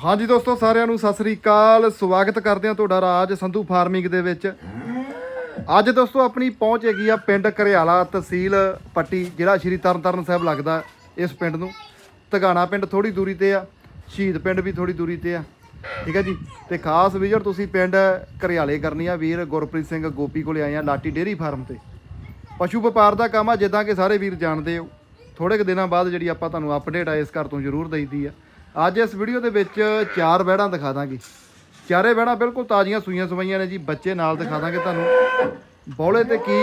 ਹਾਂਜੀ ਦੋਸਤੋ, ਸਾਰਿਆਂ ਨੂੰ ਸਤਿ ਸ੍ਰੀ ਅਕਾਲ। ਸਵਾਗਤ ਕਰਦੇ ਹਾਂ ਤੁਹਾਡਾ ਰਾਜ ਸੰਧੂ ਫਾਰਮਿੰਗ ਦੇ ਵਿੱਚ। ਅੱਜ ਦੋਸਤੋ, ਆਪਣੀ ਪਹੁੰਚ ਹੈਗੀ ਆ ਪਿੰਡ ਘਰਿਆਲਾ ਤਹਿਸੀਲ ਪੱਟੀ, ਜਿਹੜਾ ਸ਼੍ਰੀ ਤਰਨਤਾਰਨ ਸਾਹਿਬ ਲੱਗਦਾ ਇਸ ਪਿੰਡ ਨੂੰ। ਤਗਾਣਾ ਪਿੰਡ ਥੋੜੀ ਦੂਰੀ ਤੇ ਆ, ਸ਼ਹੀਦ ਪਿੰਡ ਵੀ ਥੋੜੀ ਦੂਰੀ ਤੇ ਆ। ਠੀਕ ਹੈ ਜੀ? ਤੇ ਖਾਸ ਵਿਜ਼ਿਟ ਤੁਸੀਂ ਪਿੰਡ ਘਰਿਆਲੇ ਕਰਨੀ ਆ। ਵੀਰ ਗੁਰਪ੍ਰੀਤ ਸਿੰਘ ਗੋਪੀ ਕੋਲੇ ਆਏ ਆ ਲਾਟੀ ਡੇਅਰੀ ਫਾਰਮ ਤੇ। ਪਸ਼ੂ ਵਪਾਰ ਦਾ ਕੰਮ ਆ, ਜਿੱਦਾਂ ਕਿ ਸਾਰੇ ਵੀਰ ਜਾਣਦੇ ਹੋ। ਥੋੜੇ ਕੁ ਦਿਨਾਂ ਬਾਅਦ ਜਿਹੜੀ ਆਪਾਂ ਤੁਹਾਨੂੰ ਅਪਡੇਟ ਆ, ਇਸ ਘਰ ਤੋਂ ਜ਼ਰੂਰ ਦਈਦੀ ਆ। ਅੱਜ ਇਸ ਵੀਡੀਓ ਦੇ ਵਿੱਚ ਚਾਰ ਬੈੜਾਂ ਦਿਖਾ ਦਾਂਗੇ। ਚਾਰੇ ਬੈੜਾਂ ਬਿਲਕੁਲ ਤਾਜ਼ੀਆਂ ਸੂਈਆਂ ਸਵਾਈਆਂ ਨੇ ਜੀ, ਬੱਚੇ ਨਾਲ ਦਿਖਾ ਦਾਂਗੇ ਤੁਹਾਨੂੰ। ਬੌਲੇ ਤੇ ਕੀ,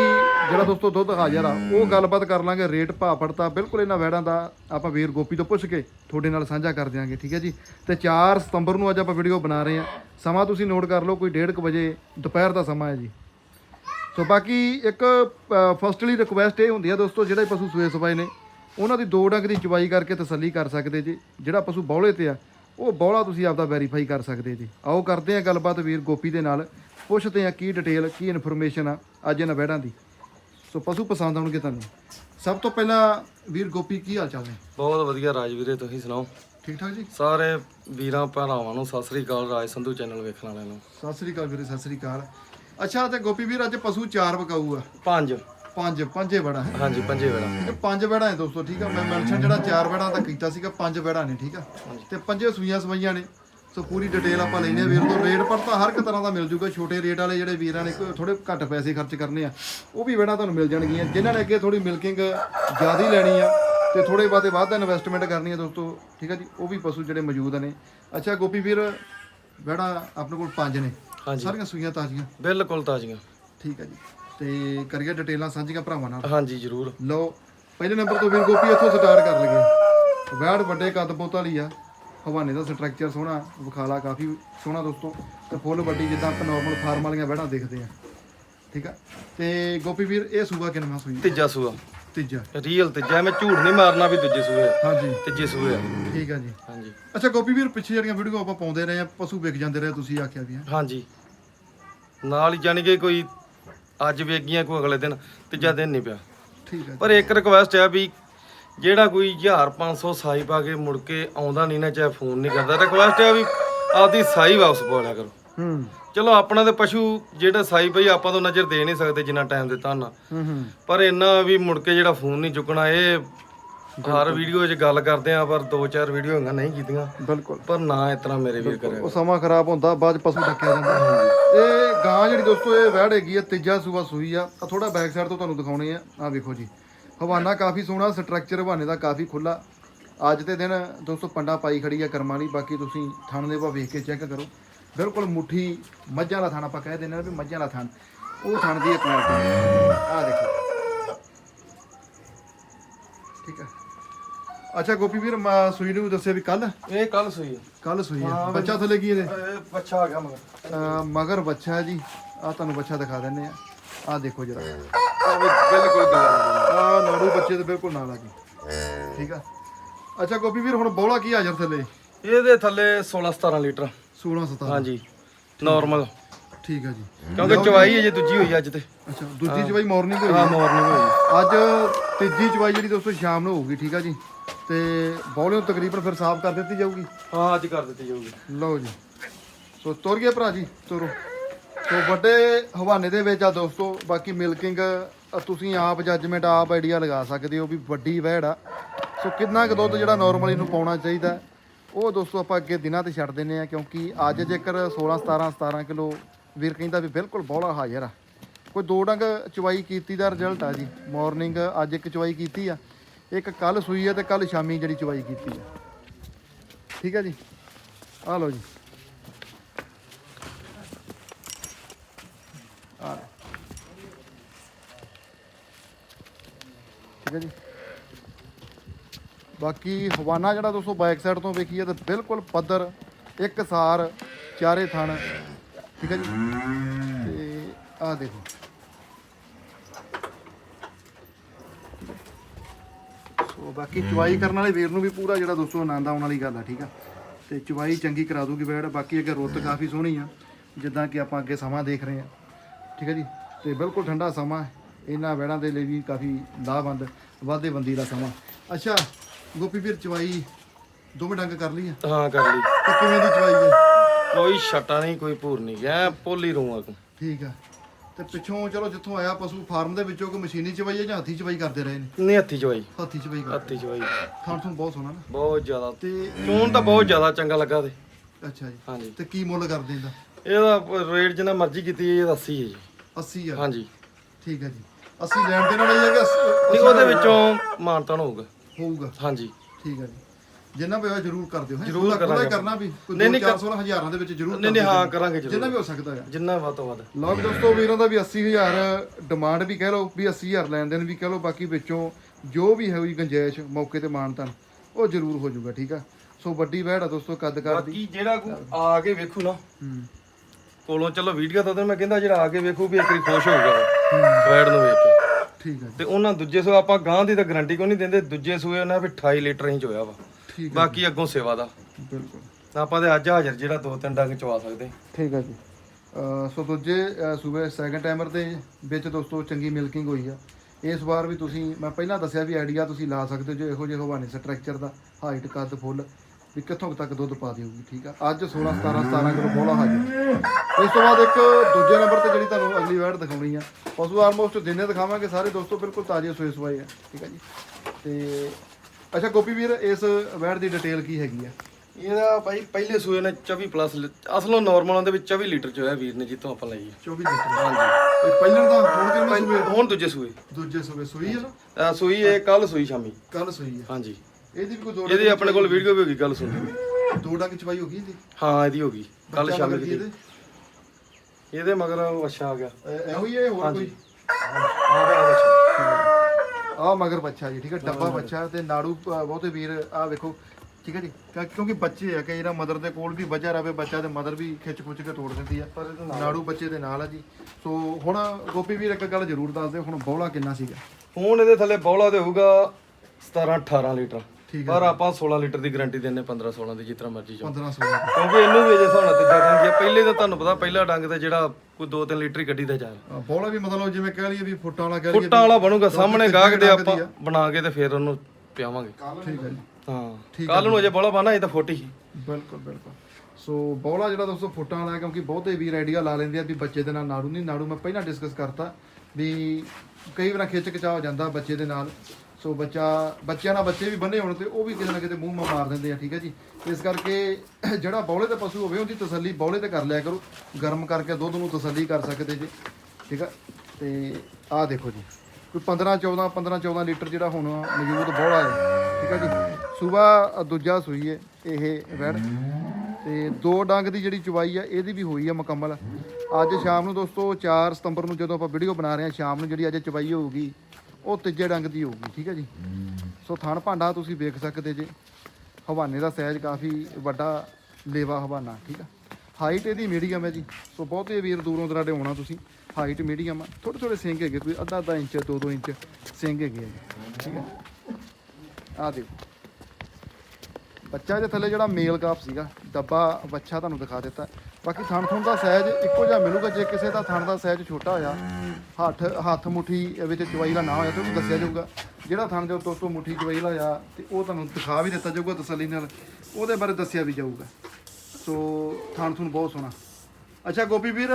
ਜਿਹੜਾ ਦੋਸਤੋ ਦੁੱਧ ਹਾਜ਼ਰ ਆ ਉਹ ਗੱਲਬਾਤ ਕਰ ਲਾਂਗੇ, ਰੇਟ, ਭਾਅ ਪੜਤਾ ਬਿਲਕੁਲ ਇਹਨਾਂ ਵੈੜਾਂ ਦਾ ਆਪਾਂ ਵੀਰ ਗੋਪੀ ਤੋਂ ਪੁੱਛ ਕੇ ਤੁਹਾਡੇ ਨਾਲ ਸਾਂਝਾ ਕਰ ਦਿਆਂਗੇ, ਠੀਕ ਹੈ ਜੀ? ਤੇ 4 ਸਤੰਬਰ ਨੂੰ ਅੱਜ ਆਪਾਂ ਵੀਡੀਓ ਬਣਾ ਰਹੇ ਹਾਂ। ਸਮਾਂ ਤੁਸੀਂ ਨੋਟ ਕਰ ਲਓ, ਕੋਈ 1:30 ਵਜੇ ਦੁਪਹਿਰ ਦਾ ਸਮਾਂ ਹੈ ਜੀ। ਸੋ ਬਾਕੀ ਇੱਕ ਫਸਟਲੀ ਰਿਕੁਐਸਟ ਇਹ ਹੁੰਦੀ ਆ ਦੋਸਤੋ, ਜਿਹੜੇ ਪਸ਼ੂ ਸੂਏ ਸਵਾਏ ਨੇ ਉਹਨਾਂ ਦੀ ਦੋ ਡੰਗ ਦੀ ਚਵਾਈ ਕਰਕੇ ਤਸੱਲੀ ਕਰ ਸਕਦੇ ਜੀ। ਜਿਹੜਾ ਪਸ਼ੂ ਬੌਲੇ ਤੇ ਆ ਉਹ ਬੌਲਾ ਤੁਸੀਂ ਆਪਦਾ ਵੈਰੀਫਾਈ ਕਰ ਸਕਦੇ ਜੀ। ਆਓ ਕਰਦੇ ਆ ਗੱਲਬਾਤ ਵੀਰ ਗੋਪੀ ਦੇ ਨਾਲ। ਪੁੱਛਦੇ ਆ ਕੀ ਡਿਟੇਲ ਕੀ ਇਨਫੋਰਮੇਸ਼ਨ ਆ ਅੱਜ ਇਹਨਾਂ ਵੈੜਾਂ ਦੀ। ਸੋ ਪਸ਼ੂ ਪਸੰਦ ਆਉਣਗੇ ਤੁਹਾਨੂੰ। ਸਭ ਤੋਂ ਪਹਿਲਾਂ ਵੀਰ ਗੋਪੀ ਕੀ ਹਾਲ ਚਾਲ ਨੇ? ਬਹੁਤ ਵਧੀਆ ਰਾਜ ਵੀਰੇ ਤੁਸੀਂ ਸੁਣਾਓ? ਠੀਕ ਠਾਕ ਜੀ? ਸਾਰੇ ਵੀਰਾਂ ਭਰਾਵਾਂ ਨੂੰ ਸਤਿ ਸ੍ਰੀ ਅਕਾਲ ਰਾਜ ਸੰਧੂ ਚੈਨਲ ਵੇਖਣ ਵਾਲਿਆਂ ਨੂੰ। ਸਤਿ ਸ੍ਰੀ ਅਕਾਲ ਵੀਰੇ ਸਤਿ ਸ੍ਰੀ ਅਕਾਲ। ਅੱਛਾ ਤੇ ਗੋਪੀ ਵੀਰ ਅੱਜ ਪਸ਼ੂ ਚਾਰ ਵਕਾਊ ਆ। ਪੰਜ। ਪੰਜ ਪੰਜੇ ਬੜਾ ਹੈ। ਹਾਂਜੀ ਪੰਜੇ ਵੇੜਾ। ਇਹ ਪੰਜ ਬੈੜਾਂ ਨੇ ਦੋਸਤੋ ਠੀਕ ਆ? ਮੈਂ ਮੈਂਸ਼ਨ ਜਿਹੜਾ ਚਾਰ ਬੈੜਾਂ ਦਾ ਕੀਤਾ ਸੀਗਾ ਪੰਜ ਬੈੜਾਂ ਨੇ ਠੀਕ ਆ? ਤੇ ਪੰਜੇ ਸੂਈਆਂ ਸਵਾਈਆਂ ਨੇ। ਸੋ ਪੂਰੀ ਡਿਟੇਲ ਆਪਾਂ ਲੈਨੇ ਆ ਵੀਰ ਤੋਂ। ਰੇਟ ਪਰ ਤਾਂ ਹਰ ਇੱਕ ਤਰ੍ਹਾਂ ਦਾ ਮਿਲ ਜੂਗਾ। ਛੋਟੇ ਰੇਟ ਵਾਲੇ ਜਿਹੜੇ ਵੀਰਾਂ ਨੇ ਥੋੜੇ ਘੱਟ ਪੈਸੇ ਖਰਚ ਕਰਨੇ ਆ ਉਹ ਵੀ ਬੈੜਾਂ ਤੁਹਾਨੂੰ ਮਿਲ ਜਾਣਗੀਆਂ। ਜਿਨ੍ਹਾਂ ਨੇ ਅੱਗੇ ਥੋੜੀ ਮਿਲਕਿੰਗ ਜ਼ਿਆਦਾ ਹੀ ਲੈਣੀ ਆ ਤੇ ਥੋੜੇ ਬਾਤੇ ਵੱਧ ਇਨਵੈਸਟਮੈਂਟ ਕਰਨੀ ਆ ਦੋਸਤੋ ਠੀਕ ਆ ਜੀ? ਉਹ ਵੀ ਪਸ਼ੂ ਜਿਹੜੇ ਮੌਜੂਦ ਨੇ। ਅੱਛਾ ਗੋਪੀ ਵੀਰ ਬੈੜਾਂ ਆਪਣੇ ਕੋਲ ਪੰਜ ਨੇ। ਸਾਰੀਆਂ ਸੂਈਆਂ ਤਾਜ਼ੀਆਂ? ਬਿਲਕੁਲ ਤਾਜ਼ੀਆਂ। ਠੀਕ ਆ ਜੀ। ਤੇ ਕਰੀਏ ਡਿਟੇਲਾਂ ਸਾਂਝੀਆਂ ਭਰਾਵਾਂ ਨਾਲ। ਹਾਂਜੀ ਜ਼ਰੂਰ। ਲਓ ਪਹਿਲੇ ਨੰਬਰ ਤੋਂ ਵੀਰ ਗੋਪੀ ਇੱਥੋਂ ਸਟਾਰਟ ਕਰ ਲਈਏ। ਵੈੜ ਵੱਡੇ ਕੱਦ ਬੋਤ ਵਾਲੀ ਆ। ਹਵਾਨੇ ਦਾ ਸਟਰਕਚਰ ਸੋਹਣਾ ਵਿਖਾਲਾ ਕਾਫੀ ਸੋਹਣਾ ਦੋਸਤੋ। ਤੇ ਫੁੱਲ ਵੱਡੀ ਜਿੱਦਾਂ ਆਪਾਂ ਨਾਰਮਲ ਫਾਰਮ ਵਾਲੀਆਂ ਵੈੜਾਂ ਦੇਖਦੇ ਆ। ਠੀਕ ਆ? ਤੇ ਗੋਪੀ ਵੀਰ ਇਹ ਸੂਆ ਕਿੰਨਾ ਸੂਈ ਤੀਜਾ ਸੂਆ। ਤੀਜਾ। ਰੀਅਲ ਤੀਜਾ ਮੈਂ ਝੂਠ ਨਹੀਂ ਮਾਰਨਾ ਵੀ ਦੂਜੇ ਸੂਏ ਆ। ਹਾਂਜੀ। ਤੀਜੇ ਸੂਏ ਆ। ਠੀਕ ਆ ਜੀ। ਹਾਂਜੀ। ਅੱਛਾ ਗੋਪੀ ਵੀਰ ਪਿੱਛੇ ਜਿਹੜੀਆਂ ਵੀਡੀਓ ਆਪਾਂ ਪਾਉਂਦੇ ਰਹੇ ਆ ਪਸ਼ੂ ਵਿਕ ਜਾਂਦੇ ਰਹੇ ਤੁਸੀਂ ਆਖਿਆ ਵੀ ਆ। ਹਾਂਜੀ। ਨਾਲ ਹੀ ਜਾਣੀ ਕਿ ਕੋਈ ਅੱਜ ਵੇਗੀਆਂ ਕੋਈ ਅਗਲੇ ਦਿਨ ਤੀਜਾ ਦਿਨ ਨਹੀਂ ਪਿਆ। ਠੀਕ ਆ ਪਰ ਇੱਕ ਰਿਕਵੈਸਟ ਹੈ ਵੀ ਜਿਹੜਾ ਕੋਈ 1500 ਸਾਈ ਪਾ ਕੇ ਮੁੜ ਕੇ ਆਉਂਦਾ ਨਹੀਂ ਨਾ ਚਾਹੇ ਫੋਨ ਨਹੀਂ ਕਰਦਾ। ਰਿਕਵੈਸਟ ਹੈ ਵੀ ਆਪਦੀ ਸਾਈ ਵਾਪਸ ਪਾ ਲਿਆ ਕਰੋ। ਹੂੰ। ਚਲੋ ਆਪਣਾ ਤੇ ਪਸ਼ੂ ਜਿਹੜਾ ਸਾਈ ਪਈ ਆਪਾਂ ਤੋਂ ਨਜ਼ਰ ਦੇ ਨਹੀਂ ਸਕਦੇ ਜਿੰਨਾ ਟਾਈਮ ਦਿੱਤਾ ਨਾ ਹੂੰ ਹੂੰ। ਪਰ ਇੰਨਾ ਵੀ ਮੁੜ ਕੇ ਜਿਹੜਾ ਫੋਨ ਨਹੀਂ ਚੁੱਕਣਾ ਇਹ ਹਰ ਵੀਡੀਓ 'ਚ ਗੱਲ ਕਰਦੇ ਆ ਪਰ ਦੋ ਚਾਰ ਵੀਡੀਓ ਹੈਗਾ ਨਹੀਂ ਕੀਤੀਆਂ। ਬਿਲਕੁਲ। ਪਰ ਨਾ ਇਤਨਾ ਮੇਰੇ ਵੀਰ ਕਰਿਆ ਉਹ ਸਮਾਂ ਖਰਾਬ ਹੁੰਦਾ ਬਾਅਦ 'ਚ ਪਸ਼ੂ ਡੱਕਿਆ ਜਾਂਦਾ। ਇਹ ਗਾਂ ਜਿਹੜੀ ਦੋਸਤੋ ਇਹ ਵੈੜ ਹੈਗੀ ਆ ਤੀਜਾ ਸੂਆ ਸੂਈ ਆ। ਆ ਥੋੜਾ ਬੈਕ ਸਾਈਡ ਤੋਂ ਤੁਹਾਨੂੰ ਦਿਖਾਉਣੇ ਆ। ਆ ਵੇਖੋ ਜੀ। ਹਵਾਨਾ ਕਾਫੀ ਸੋਹਣਾ ਸਟਰਕਚਰ ਹਵਾਨੇ ਦਾ ਕਾਫੀ ਖੁੱਲਾ ਅੱਜ ਦੇ ਦਿਨ ਦੋਸਤੋ ਪੰਡਾ ਪਾਈ ਖੜੀ ਆ ਕਰਮਾਂ ਲਈ। ਬਾਕੀ ਤੁਸੀਂ ਥਣ ਦੇ ਪਾ ਵੇਖ ਕੇ ਚੈੱਕ ਕਰੋ। ਬਿਲਕੁਲ ਮੁੱਠੀ ਮੱਝਾਂ ਦਾ ਥਣ ਆਪਾਂ ਕਹਿ ਦਿੰਦੇ ਆ ਵੀ ਮੱਝਾਂ ਦਾ ਥਣ। ਉਹ ਥਣ ਦੀ ਕੁਆਲਿਟੀ ਆ ਦੇਖੋ। ਠੀਕ ਆ। ਅੱਛਾ ਗੋਪੀ ਵੀਰ ਮੈਂ ਸੂਈ ਨੂੰ ਦੱਸਿਆ ਵੀ ਕੱਲ ਇਹ ਕੱਲ ਸੂਈ ਕੱਲ ਸੂਈ ਆ। ਬੱਚਾ ਥੱਲੇ ਕੀ ਇਹਦੇ? ਇਹ ਬੱਚਾ ਆ ਗਿਆ ਮਗਰ। ਅਹ ਮਗਰ ਬੱਚਾ ਹੈ ਜੀ। ਆ ਤੁਹਾਨੂੰ ਬੱਚਾ ਦਿਖਾ ਦਿੰਨੇ ਆ। ਆ ਦੇਖੋ ਜਰਾ। ਉਹ ਵੀ ਬਿਲਕੁਲ ਗੱਲ ਆ ਨਾੜੂ ਬੱਚੇ ਤੇ ਬਿਲਕੁਲ ਨਾਲ ਆ ਗਈ ਠੀਕ ਆ। ਅੱਛਾ ਗੋਪੀ ਵੀਰ ਹੁਣ ਬੋਲਾ ਕੀ ਹਾਜ਼ਰ ਥੱਲੇ? ਇਹਦੇ ਥੱਲੇ 16 17 ਲੀਟਰ। 16 17 ਹਾਂਜੀ ਨਾਰਮਲ ਠੀਕ ਆ ਜੀ। ਕਿਉਂਕਿ ਚਵਾਈ ਅਜੇ ਦੂਜੀ ਹੋਈ ਅੱਜ ਤੇ। ਅੱਛਾ ਦੂਜੀ ਚਵਾਈ ਮਾਰਨਿੰਗ ਹੋਈ ਹਾਂ ਮਾਰਨਿੰਗ ਹੋਈ। ਅੱਜ ਤੀਜੀ ਚਵਾਈ ਜਿਹੜੀ ਦੋਸਤੋ ਸ਼ਾਮ ਨੂੰ ਹੋਊਗੀ ਠੀਕ ਆ ਜੀ। ਤੇ ਬੋਲਿਓ ਤਕਰੀਬਨ ਫਿਰ ਸਾਫ਼ ਕਰ ਦਿੱਤੀ ਜਾਊਗੀ। ਹਾਂ ਅੱਜ ਕਰ ਦਿੱਤੀ ਜਾਊਗੀ। ਲਓ ਜੀ। ਸੋ ਤੁਰ ਗਏ ਭਰਾ ਜੀ ਤੁਰੋ। ਸੋ ਵੱਡੇ ਹਵਾਨੇ ਦੇ ਵਿੱਚ ਆ ਦੋਸਤੋ ਬਾਕੀ ਮਿਲਕਿੰਗ ਤੁਸੀਂ ਆਪ ਜੱਜਮੈਂਟ ਆਪ ਆਈਡੀਆ ਲਗਾ ਸਕਦੇ ਹੋ ਵੀ ਵੱਡੀ ਵਹਿੜ ਆ। ਸੋ ਕਿੰਨਾ ਕੁ ਦੁੱਧ ਜਿਹੜਾ ਨਾਰਮਲੀ ਨੂੰ ਪਾਉਣਾ ਚਾਹੀਦਾ ਉਹ ਦੋਸਤੋ ਆਪਾਂ ਅੱਗੇ ਦਿਨਾਂ ਤੇ ਛੱਡ ਦਿੰਨੇ ਆ ਕਿਉਂਕਿ ਅੱਜ ਜੇਕਰ 16 17 17 ਕਿਲੋ ਵੀਰ ਕਹਿੰਦਾ ਵੀ ਬਿਲਕੁਲ ਬੋਲਾ ਹਾਜ਼ਰ ਆ। ਕੋਈ ਦੋ ਡੰਗ ਚਵਾਈ ਕੀਤੀ ਦਾ ਰਿਜ਼ਲਟ ਆ ਜੀ। ਮਾਰਨਿੰਗ ਅੱਜ ਇੱਕ ਚਵਾਈ ਕੀਤੀ ਆ। ਇੱਕ ਕੱਲ ਸੂਈ ਆ ਤੇ ਕੱਲ ਸ਼ਾਮੀ ਜਿਹੜੀ ਚਵਾਈ ਕੀਤੀ ਆ। ਠੀਕ ਆ ਜੀ? ਆ ਲਓ ਜੀ। ਆ ਠੀਕ ਹੈ ਜੀ? ਬਾਕੀ ਹਵਾਨਾ ਜਿਹੜਾ ਦੋਸਤੋ ਬੈਕ ਸਾਈਡ ਤੋਂ ਵੇਖੀਏ ਤਾਂ ਬਿਲਕੁਲ ਪੱਧਰ, ਇੱਕ ਸਾਰ, ਚਾਰੇ ਥਣ। ਠੀਕ ਹੈ ਜੀ? ਤੇ ਆ ਦੇਖੋ। ਬਾਕੀ ਚੁਆਈ ਕਰਨ ਵਾਲੇ ਵੀਰ ਨੂੰ ਵੀ ਪੂਰਾ ਜਿਹੜਾ ਦੋਸਤੋ ਆਨੰਦ ਆਉਣ ਵਾਲੀ ਗੱਲ ਆ ਠੀਕ ਆ? ਤੇ ਚੁਆਈ ਚੰਗੀ ਕਰਾ ਦੂਗੀ ਬੈੜ ਬਾਕੀ ਅੱਗੇ ਰੁੱਤ ਕਾਫੀ ਸੋਹਣੀ ਆ ਜਿੱਦਾਂ ਕਿ ਆਪਾਂ ਅੱਗੇ ਸਮਾਂ ਦੇਖ ਰਹੇ ਆ ਠੀਕ ਹੈ ਜੀ? ਤੇ ਬਿਲਕੁਲ ਠੰਡਾ ਸਮਾਂ। ਇਹਨਾਂ ਵੈੜਾਂ ਦੇ ਲਈ ਵੀ ਕਾਫੀ ਲਾਭਵੰਦ ਵਾਧੇ ਬੰਦੀ ਦਾ ਸਮਾਂ। ਅੱਛਾ ਗੋਪੀ ਵੀਰ ਚਵਾਈ ਦੋਵੇਂ ਡੰਗ ਕਰ ਲਈ ਆ? ਹਾਂ ਕਰ ਲਈ। ਤੇ ਕਿਵੇਂ ਦੀ ਚਵਾਈ ਹੈ ਕੋਈ ਛਟਾ ਨਹੀਂ ਕੋਈ ਭੂਰ ਨਹੀਂ ਐ ਪੋਲੀ ਰੂਆ ਠੀਕ ਆ। ਤੇ ਪਿੱਛੋਂ ਚਲੋ ਜਿੱਥੋਂ ਆਇਆ ਪਸ਼ੂ ਫਾਰਮ ਦੇ ਵਿੱਚੋਂ ਕੋਈ ਮਸ਼ੀਨੀ ਚਵਾਈ ਹੈ ਜਾਂ ਹੱਥੀ ਚਵਾਈ ਕਰਦੇ ਰਹੇ ਨੇ? ਨਹੀਂ ਹੱਥੀ ਚਵਾਈ। ਹੱਥੀ ਚਵਾਈ ਕਰ ਹੱਥੀ ਚਵਾਈ। ਖਾਣ ਤੋਂ ਬਹੁਤ ਸੋਹਣਾ ਨਾ। ਬਹੁਤ ਜ਼ਿਆਦਾ। ਤੇ ਚੋਣ ਤਾਂ ਬਹੁਤ ਜ਼ਿਆਦਾ ਚੰਗਾ ਲੱਗਾ ਤੇ। ਅੱਛਾ ਜੀ। ਹਾਂਜੀ। ਤੇ ਕੀ ਮੁੱਲ ਕਰਦੇ ਇਹਦਾ? ਇਹਦਾ ਰੇਟ ਜਿੰਨਾ ਮਰਜ਼ੀ ਕੀਤੀ ਇਹ 80 ਹੈ ਜੀ। 80000 ਹਾਂਜੀ। ਠੀਕ ਹੈ ਜੀ। ਅਸੀਂ ਲੈਣ ਦੇ ਨਾਲ ਹੀ ਹੈ ਕਿ ਅੱਸੀ- ਨਹੀਂ ਉਹਦੇ ਵਿੱਚੋਂ ਮਾਨਤਾਨ ਹੋਊਗਾ। ਹੋਊਗਾ। ਹਾਂਜੀ। ਠੀਕ ਹੈ ਜੀ। ਜਿੰਨਾ ਵੀ ਹੋਇਆ ਜਰੂਰ ਕਰ ਦਿਓ ਹੈਂ। ਜ਼ਰੂਰ ਹੀ ਕਰਾਂਗੇ। ਕਰਨਾ ਵੀ ਨਹੀਂ, ਨਹੀਂ, 400 ਹਜ਼ਾਰਾਂ ਦੇ ਵਿੱਚ ਜਰੂਰ ਨਹੀਂ ਨਹੀਂ ਹਾਂ ਕਰਾਂਗੇ ਜਿੰਨਾ ਜ਼ਰੂਰ ਵੀ ਹੋ ਸਕਦਾ ਹੈ ਜਿੰਨਾ ਵੱਧ ਤੋਂ ਵੱਧ। ਲਓ ਦੋਸਤੋ ਵੀਰਾਂ ਦਾ ਵੀ 80000 ਡਿਮਾਂਡ ਵੀ ਕਹਿ ਲਓ ਵੀ 80000 ਲੈਣ ਦੇਣ ਵੀ ਕਹਿ ਲਓ ਬਾਕੀ ਵਿੱਚੋਂ ਜੋ ਵੀ ਹੈ ਉਹਦੀ ਗੁੰਜਾਇਸ਼ ਮੌਕੇ ਤੇ ਮਾਨਤਨ ਉਹ ਜ਼ਰੂਰ ਹੋ ਜਾਊਗਾ ਠੀਕ ਆ? ਸੋ ਵੱਡੀ ਵਹਿੜ ਆ ਦੋਸਤੋ ਕੱਦ ਕਰਦੀ ਬਾਕੀ ਜਿਹੜਾ ਕੋਈ ਆ ਕੇ ਵੇਖੂ ਨਾ ਹੂੰ। ਕੋਲੋਂ ਚਲੋ ਵੀਡੀਓ ਤਾਂ ਮੈਂ ਕਹਿੰਦਾ ਜਿਹੜਾ ਆ ਕੇ ਵੇਖੂ ਵੀ ਇੱਕ ਵਾਰੀ ਖੁਸ਼ ਹੋਊਗਾ ਵੈੜ ਨੂੰ ਵੇਖ ਕੇ। ਠੀਕ ਆ ਜੀ। ਤੇ ਉਹਨਾਂ ਦੂਜੇ ਸੂਏ ਆਪਾਂ ਗਾਂ ਦੀ ਤਾਂ ਗਾਰੰਟੀ ਕੋਈ ਨਹੀਂ ਦਿੰਦੇ ਦੂਜੇ ਸੂਏ ਉਹਨਾਂ ਵੀ 28 ਲੀਟਰ ਹੀ ਚੋਇਆ ਵਾ। ਠੀਕ ਆ ਬਾਕੀ ਅੱਗੋਂ ਸੇਵਾ ਦਾ। ਬਿਲਕੁਲ। ਤਾਂ ਆਪਾਂ ਤੇ ਅੱਜ ਹਾਜ਼ਰ ਜਿਹੜਾ ਦੋ ਤਿੰਨ ਡੰਗ ਚਵਾ ਸਕਦੇ। ਠੀਕ ਆ ਜੀ। ਸੋ ਦੂਜੇ ਸੂਬੇ ਸੈਕੰਡ ਟਾਈਮਰ ਦੇ ਵਿੱਚ ਦੋਸਤੋ ਚੰਗੀ ਮਿਲਕਿੰਗ ਹੋਈ ਆ। ਇਸ ਵਾਰ ਵੀ ਤੁਸੀਂ ਮੈਂ ਪਹਿਲਾਂ ਦੱਸਿਆ ਵੀ ਆਈਡੀਆ ਤੁਸੀਂ ਲਾ ਸਕਦੇ ਹੋ ਜੋ ਇਹੋ ਜਿਹੇ ਹਵਾਨੇ ਸਟਰਕਚਰ ਦਾ ਹਾਈਟ ਕੱਦ ਫੁੱਲ ਵੀ ਕਿੱਥੋਂ ਤੱਕ ਦੁੱਧ ਪਾ ਦੇਊਗੀ ਠੀਕ ਆ? ਅੱਜ 16 17 17 ਕਿਲੋ ਬੋਲਾ ਹਾਜ਼ਰ। ਇਸ ਤੋਂ ਬਾਅਦ ਇੱਕ ਦੂਜੇ ਨੰਬਰ ਤੇ ਜਿਹੜੀ ਤੁਹਾਨੂੰ ਅਗਲੀ ਵੈਟ ਦਿਖਾਉਣੀ ਆ ਪਸ਼ੂ ਆਲਮੋਸਟ ਦਿਨੇ ਦਿਖਾਵਾਂਗੇ ਸਾਰੇ ਦੋਸਤੋ ਬਿਲਕੁਲ ਤਾਜ਼ੇ ਸੋਏ ਸਵਾਏ ਆ ਠੀਕ ਆ ਜੀ? ਤੇ ਅੱਛਾ ਗੋਪੀ ਵੀਰ ਇਸ ਵੈਟ ਦੀ ਡਿਟੇਲ ਕੀ ਹੈਗੀ ਆ? ਇਹਦਾ ਭਾਈ ਪਹਿਲੇ ਸੂਏ ਨੇ 24 ਪਲੱਸ ਅਸਲੋਂ ਨਾਰਮਲ ਦੇ ਵਿੱਚ 24 ਲੀਟਰ ਚੋਇਆ ਵੀਰ ਨੇ ਜਿੱਥੋਂ ਆਪਾਂ ਲਈ 24 ਲੀਟਰ। ਹਾਂਜੀ ਇਹ ਪਹਿਲਾਂ ਦਾ ਹੁਣ ਕਿੰਨੇ ਸੂਏ? ਹੁਣ ਦੂਜੇ ਸੂਏ। ਦੂਜੇ ਸੂਏ ਸੂਈ ਹੈ ਨਾ? ਸੂਈ ਇਹ ਕੱਲ ਸੂਈ ਸ਼ਾਮੀ। ਕੱਲ ਸੂਈ ਹੈ ਹਾਂਜੀ। ਇਹਦੀ ਵੀ ਕੋਈ ਦੋ ਇਹਦੀ ਆਪਣੇ ਕੋਲ ਵੀਡੀਓ ਵੀ ਹੋ ਗਈ ਗੱਲ ਸੁਣ ਦੋ। ਡੰਗ ਚਵਾਈ ਹੋ ਗਈ ਇਹਦੀ? ਹਾਂ ਇਹਦੀ ਹੋ ਗਈ। ਕੱਲ ਸ਼ਾਮੀ ਕੀਤੀ। ਇਹਦੇ? ਮਗਰ ਅੱਛਾ ਆ ਗਿਆ। ਇਹੋ ਹੀ ਹੈ ਹੋਰ ਕੋਈ? ਆ ਗਿਆ ਬੱਚਾ ਆ ਮਗਰ ਬੱਚਾ ਜੀ ਠੀਕ ਹੈ ਡੱਬਾ ਬੱਚਾ ਤੇ ਨਾੜੂ ਅ, ਬਹੁਤੇ ਵੀਰ ਆ ਵੇਖੋ ਠੀਕ ਹੈ ਜੀ ਕਿਉਂ- ਕਿਉਂਕਿ ਬੱਚੇ ਆ ਕਈ ਨਾ ਮਦਰ ਦੇ ਕੋਲ ਵੀ ਵਜਾ ਰਵੇ ਬੱਚਾ ਤੇ ਮਦਰ ਵੀ ਖਿੱਚ ਖੁੱਚ ਕੇ ਤੋੜ ਦਿੰਦੀ ਆ। ਨਾੜੂ ਬੱਚੇ ਦੇ ਨਾਲ ਆ ਜੀ। ਸੋ ਹੁਣ ਗੋਪੀ ਵੀਰ ਇੱਕ ਗੱਲ ਜ਼ਰੂਰ ਦੱਸ ਦਿਓ ਹੁਣ ਬੌਲਾ ਕਿੰਨਾ ਸੀਗਾ? ਹੁਣ ਇਹਦੇ ਥੱਲੇ ਬੌਲਾ ਤੇ ਹੋਊਗਾ 17 18 ਲੀਟਰ। ਠੀਕ ਪਰ ਆਪਾਂ 16 ਲੀਟਰ ਦੀ ਗਾਰੰਟੀ ਦਿੰਨੇ 15 16 ਦੀ ਜਿਸ ਤਰ੍ਹਾਂ ਮਰਜ਼ੀ ਚੋ 15 16 ਕਿਉਂਕਿ ਇਹਨੂੰ ਵੀ ਅਜੇ ਸੋਣਾ ਤੇ ਜ਼ਿਆਦਾ ਨਹੀਂ ਪਹਿਲੇ ਤਾਂ ਤੁਹਾਨੂੰ ਪਤਾ ਪਹਿਲਾ ਡੰਗ ਤੇ ਜਿਹੜਾ ਕੋਈ 2-3 ਲੀਟਰ ਹੀ ਕੱਢੀ ਦਾ ਚਾਰ ਬੌਲਾ ਵੀ ਮਤਲਬ ਜਿਵੇਂ ਕਹਿ ਲਈਏ ਵੀ ਫੁੱਟਾਂ ਵਾਲਾ ਕਹਿ ਲਈਏ ਫੁੱਟਾਂ ਵਾਲਾ ਬਣੂਗਾ ਸਾਹਮਣੇ ਗਾਹਕ ਦੇ ਆਪਾਂ। ਬਣਾ ਕੇ ਤੇ ਫਿਰ ਉਹਨੂੰ ਪਿਆਵਾਂਗੇ। ਠੀਕ ਹੈ ਜੀ। ਹਾਂ ਕੱਲ ਨੂੰ ਅਜੇ ਬੌਲਾ ਪਾਣਾ ਇਹ ਤਾਂ ਫੁੱਟ ਹੀ। ਬਿਲਕੁਲ ਬਿਲਕੁਲ। ਸੋ ਬੌਲਾ ਜਿਹੜਾ ਦੋਸਤੋ ਫੁੱਟਾਂ ਵਾਲਾ ਹੈ, ਕਿਉਂਕਿ ਬਹੁਤੇ ਵੀਰ ਆਈਡੀਆ ਲਾ ਲੈਂਦੇ ਆ ਵੀ ਬੱਚੇ ਦੇ ਨਾਲ ਨਾੜੂ ਨਹੀਂ ਨਾੜੂ ਮੈਂ ਪਹਿਲਾਂ ਡਿਸਕਸ ਕਰਤਾ ਵੀ ਕਈ ਵਾਰ ਖਿੱਚ ਖਿਚਾ ਹੋ ਜਾਂਦਾ ਬੱਚੇ ਦੇ ਨਾਲ। ਸੋ ਬੱਚਾ, ਬੱਚਿਆਂ ਨਾਲ ਬੱਚੇ ਵੀ ਬੰਨੇ ਹੋਣ ਤੇ ਉਹ ਵੀ ਕਿਤੇ ਨਾ ਕਿਤੇ ਮੂੰਹ ਮਾ ਮਾਰ ਦਿੰਦੇ ਆ, ਠੀਕ ਹੈ ਜੀ? ਇਸ ਕਰਕੇ ਜਿਹੜਾ ਬੌਲੇ ਤੇ ਪਸ਼ੂ ਹੋਵੇ, ਉਹਦੀ ਤਸੱਲੀ ਬੌਲੇ ਤੇ ਕਰ ਲਿਆ ਕਰੋ। ਗਰਮ ਕਰਕੇ ਦੁੱਧ ਨੂੰ ਤਸੱਲੀ ਕਰ ਸਕਦੇ ਜੀ, ਠੀਕ ਹੈ ਤੇ ਆਹ ਦੇਖੋ ਜੀ, ਕੋਈ 15 14 15 14 ਲੀਟਰ ਜਿਹੜਾ ਹੁਣ ਮੌਜੂਦ ਬੌਲਾ ਹੈ, ਠੀਕ ਹੈ ਜੀ? ਸਵੇਰ ਦੂਜਾ ਸੂਈ ਹੈ, ਇਹ ਵੈੜ ਤੇ ਦੋ ਡੰਗ ਦੀ ਜਿਹੜੀ ਚੁਵਾਈ ਆ, ਇਹਦੀ ਵੀ ਹੋਈ ਆ ਮੁਕੰਮਲ। ਅੱਜ ਸ਼ਾਮ ਨੂੰ ਦੋਸਤੋ 4 ਸਤੰਬਰ ਨੂੰ ਜਦੋਂ ਆਪਾਂ ਵੀਡੀਓ ਬਣਾ ਰਹੇ ਹਾਂ, ਸ਼ਾਮ ਨੂੰ ਜਿਹੜੀ ਅੱਜ ਚੁਵਾਈ ਹੋਊਗੀ ਉਹ ਤੀਜੇ ਡੰਗ ਦੀ ਹੋਊਗੀ, ਠੀਕ ਹੈ ਜੀ। ਸੋ ਥਣ ਭਾਂਡਾ ਤੁਸੀਂ ਵੇਖ ਸਕਦੇ ਜੇ। ਹਵਾਨੇ ਦਾ ਸਾਈਜ਼ ਕਾਫੀ ਵੱਡਾ ਲੇਵਾ ਹਵਾਨਾ, ਠੀਕ ਆ। ਹਾਈਟ ਇਹਦੀ ਮੀਡੀਅਮ ਹੈ ਜੀ। ਸੋ ਬਹੁਤੇ ਵੀਰ ਦੂਰੋਂ ਦਰਾਡੇ ਆਉਣਾ ਤੁਸੀਂ। ਹਾਈਟ ਮੀਡੀਅਮ ਆ। ਥੋੜੇ ਥੋੜੇ ਸਿੰਗ ਹੈਗੇ, ਕੋਈ ਅੱਧਾ ਅੱਧਾ ਇੰਚ, ਦੋ ਦੋ ਇੰਚ ਸਿੰਗ ਹੈਗੇ ਆ ਜੀ, ਠੀਕ ਹੈ ਆ ਦੇਖੋ। ਬੱਚਾ ਦੇ ਥੱਲੇ ਜਿਹੜਾ ਮੇਲ ਕਾਪ ਸੀਗਾ, ਡੱਬਾ ਬੱਚਾ ਤੁਹਾਨੂੰ ਦਿਖਾ ਦਿੱਤਾ। ਬਾਕੀ ਥਣ ਥਣ ਦਾ ਸਾਈਜ਼ ਇੱਕੋ ਜਿਹਾ ਮਿਲੂਗਾ ਜੇ ਕਿਸੇ ਦਾ ਥਣ ਦਾ ਸਾਈਜ਼ ਛੋਟਾ ਹੋਇਆ ਹੱਥ ਹੱਥ ਮੁਠੀ ਵਿੱਚ ਚਵਾਈ ਦਾ ਨਾ ਹੋਇਆ ਤੇ ਉਹਨੂੰ ਦੱਸਿਆ ਜਾਊਗਾ। ਜਿਹੜਾ ਥਣ ਜੋ ਤੋਂ ਮੁਠੀ ਚਵਾਈ ਦਾ ਹੋਇਆ ਤੇ ਉਹ ਤੁਹਾਨੂੰ ਦਿਖਾ ਵੀ ਦਿੱਤਾ ਜਾਊਗਾ ਤਸੱਲੀ ਨਾਲ ਉਹਦੇ ਬਾਰੇ ਦੱਸਿਆ ਵੀ ਜਾਊਗਾ। ਸੋ ਥਣ ਥਣ ਬਹੁਤ ਸੋਹਣਾ। ਅੱਛਾ ਗੋਪੀ ਵੀਰ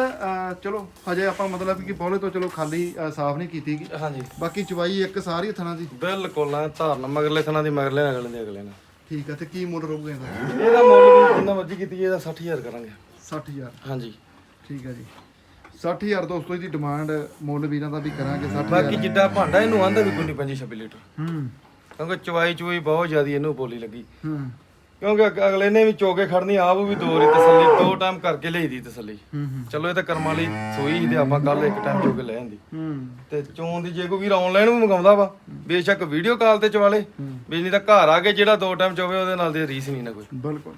ਚਲੋ ਹਜੇ ਆਪਾਂ ਮਤਲਬ ਕਿ ਬੌਲੇ ਤੋਂ ਚਲੋ ਖਾਲੀ ਸਾਫ਼ ਨਹੀਂ ਕੀਤੀ ਹਾਂਜੀ। ਬਾਕੀ ਚਵਾਈ ਇੱਕ ਸਾਰੀ ਥਣਾ ਦੀ। ਬਿਲਕੁਲ ਐ ਧਾਰਨ ਮਗਰਲੇ ਥਣਾ ਦੀ ਮਗਰਲੇ ਅਗਲੇ ਦੇ ਅਗਲੇ ਨਾਲ। ਠੀਕ ਆ ਤੇ ਕੀ ਮੁੱਲ ਰਹੂਗਾ ਇਹਦਾ? ਇਹਦਾ ਮੁੱਲ ਵੀ ਜਿੰਨਾ ਮਰਜ਼ੀ ਕੀਤੀ ਇਹਦਾ 60000 ਕਰਾਂਗੇ। 60000 ਹਾਂਜੀ। ਠੀਕ ਹੈ ਜੀ। 60000 ਦੋਸਤੋ ਇਹਦੀ ਡਿਮਾਂਡ ਮੁੱਲ ਵੀਰਾਂ ਦਾ ਵੀ ਕਰਾਂਗੇ 60000 ਬਾਕੀ ਜਿੱਡਾ ਭਾਂਡਾ ਇਹਨੂੰ ਆਂਦਾ ਵੀ ਕੋਈ ਨਹੀਂ 25 26 ਲੀਟਰ। ਹੂੰ। ਕਿਉਂਕਿ ਚਵਾਈ ਚੁਈ ਬਹੁਤ ਜ਼ਿਆਦੀ ਇਹਨੂੰ ਬੋਲੀ ਲੱਗੀ। ਹੂੰ। ਕਿਉਂਕਿ ਅਗ- ਅਗਲੇ ਨੇ ਵੀ ਚੋਕੇ ਖੜਨੀ ਆਪ ਵੀ ਦੋ ਵਾਰੀ ਤਸੱਲੀ ਦੋ ਟਾਈਮ ਕਰਕੇ ਲਈ ਦੀ ਤਸੱਲੀ। ਹੂੰ ਹੂੰ। ਚਲੋ ਇਹ ਤਾਂ ਕਰਮਾਂ ਲਈ ਸੋਈ ਸੀ ਤੇ ਆਪਾਂ ਕੱਲ ਇੱਕ ਟਾਈਮ ਚੋ ਕੇ ਲੈ ਆਂਦੀ। ਹੂੰ। ਤੇ ਚੋਣ ਦੀ ਜੇ ਕੋਈ ਵੀਰ ਆਨਲਾਈਨ ਵੀ ਮੰਗਾਉਂਦਾ ਵਾ ਬੇਸ਼ੱਕ ਵੀਡੀਓ ਕਾਲ ਤੇ ਚਵਾਲੇ ਵੀ ਨਹੀਂ ਤਾਂ ਘਰ ਆ ਕੇ ਜਿਹੜਾ ਦੋ ਟਾਈਮ ਚੋਵੇ ਉਹਦੇ ਨਾਲ ਦੀ ਰੀਸ ਨਹੀਂ ਨਾ ਕੋਈ। ਬਿਲਕੁਲ।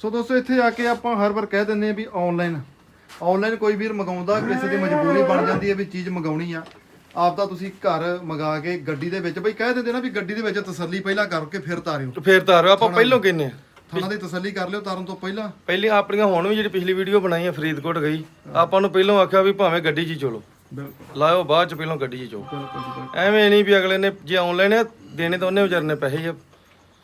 ਸੋ ਦੋਸਤੋ ਇੱਥੇ ਆ ਕੇ ਆਪਾਂ ਹਰ ਵਾਰ ਕਹਿ ਦਿੰਦੇ ਆ ਵੀ ਆਨਲਾਈਨ ਆਨਲਾਈਨ ਕੋਈ ਵੀਰ ਮੰਗਾਉਂਦਾ ਕਿਸੇ ਦੀ ਮਜਬੂਰੀ ਬਣ ਜਾਂਦੀ ਹੈ ਵੀ ਚੀਜ਼ ਮੰਗਾਉਣੀ ਆ। ਆਪ ਦਾ ਤੁਸੀਂ ਘਰ ਮੰਗਾ ਕੇ ਗੱਡੀ ਦੇ ਵਿੱਚ ਬਈ ਕਹਿ ਦਿੰਦੇ ਨਾ ਵੀ ਗੱਡੀ ਦੇ ਵਿੱਚ ਤਸੱਲੀ ਪਹਿਲਾਂ ਕਰਕੇ ਫਿਰ ਤਾਰਿਓ। ਤੇ ਫੇਰ ਤਾਰੋ ਆਪਾਂ ਪਹਿਲੋਂ ਕਹਿੰਨੇ ਆ ਥਾਣਾ ਦੀ ਤਸੱਲੀ ਕਰ ਲਿਓ ਤਾਰਨ ਤੋਂ ਪਹਿਲਾਂ। ਪਹਿਲੀ ਆਪਣੀਆਂ ਹੁਣ ਵੀ ਜਿਹੜੀ ਪਿਛਲੀ ਵੀਡੀਓ ਬਣਾਈ ਆ ਫਰੀਦਕੋਟ ਗਈ ਆਪਾਂ ਨੂੰ ਪਹਿਲੋਂ ਆਖਿਆ ਵੀ ਭਾਵੇਂ ਗੱਡੀ 'ਚ ਹੀ ਚਲੋ। ਬਿਲਕੁਲ। ਲਾਇਓ ਬਾਅਦ 'ਚ ਪਹਿਲੋਂ ਗੱਡੀ 'ਚ ਚੋ। ਐਵੇਂ ਨਹੀਂ ਵੀ ਅਗਲੇ ਨੇ ਜੇ ਆਨਲਾਈਨ ਦੇਣੇ ਤਾਂ ਉਹਨੇ ਵਿਚਾਰੇ ਨੇ ਪੈਸੇ ਆ।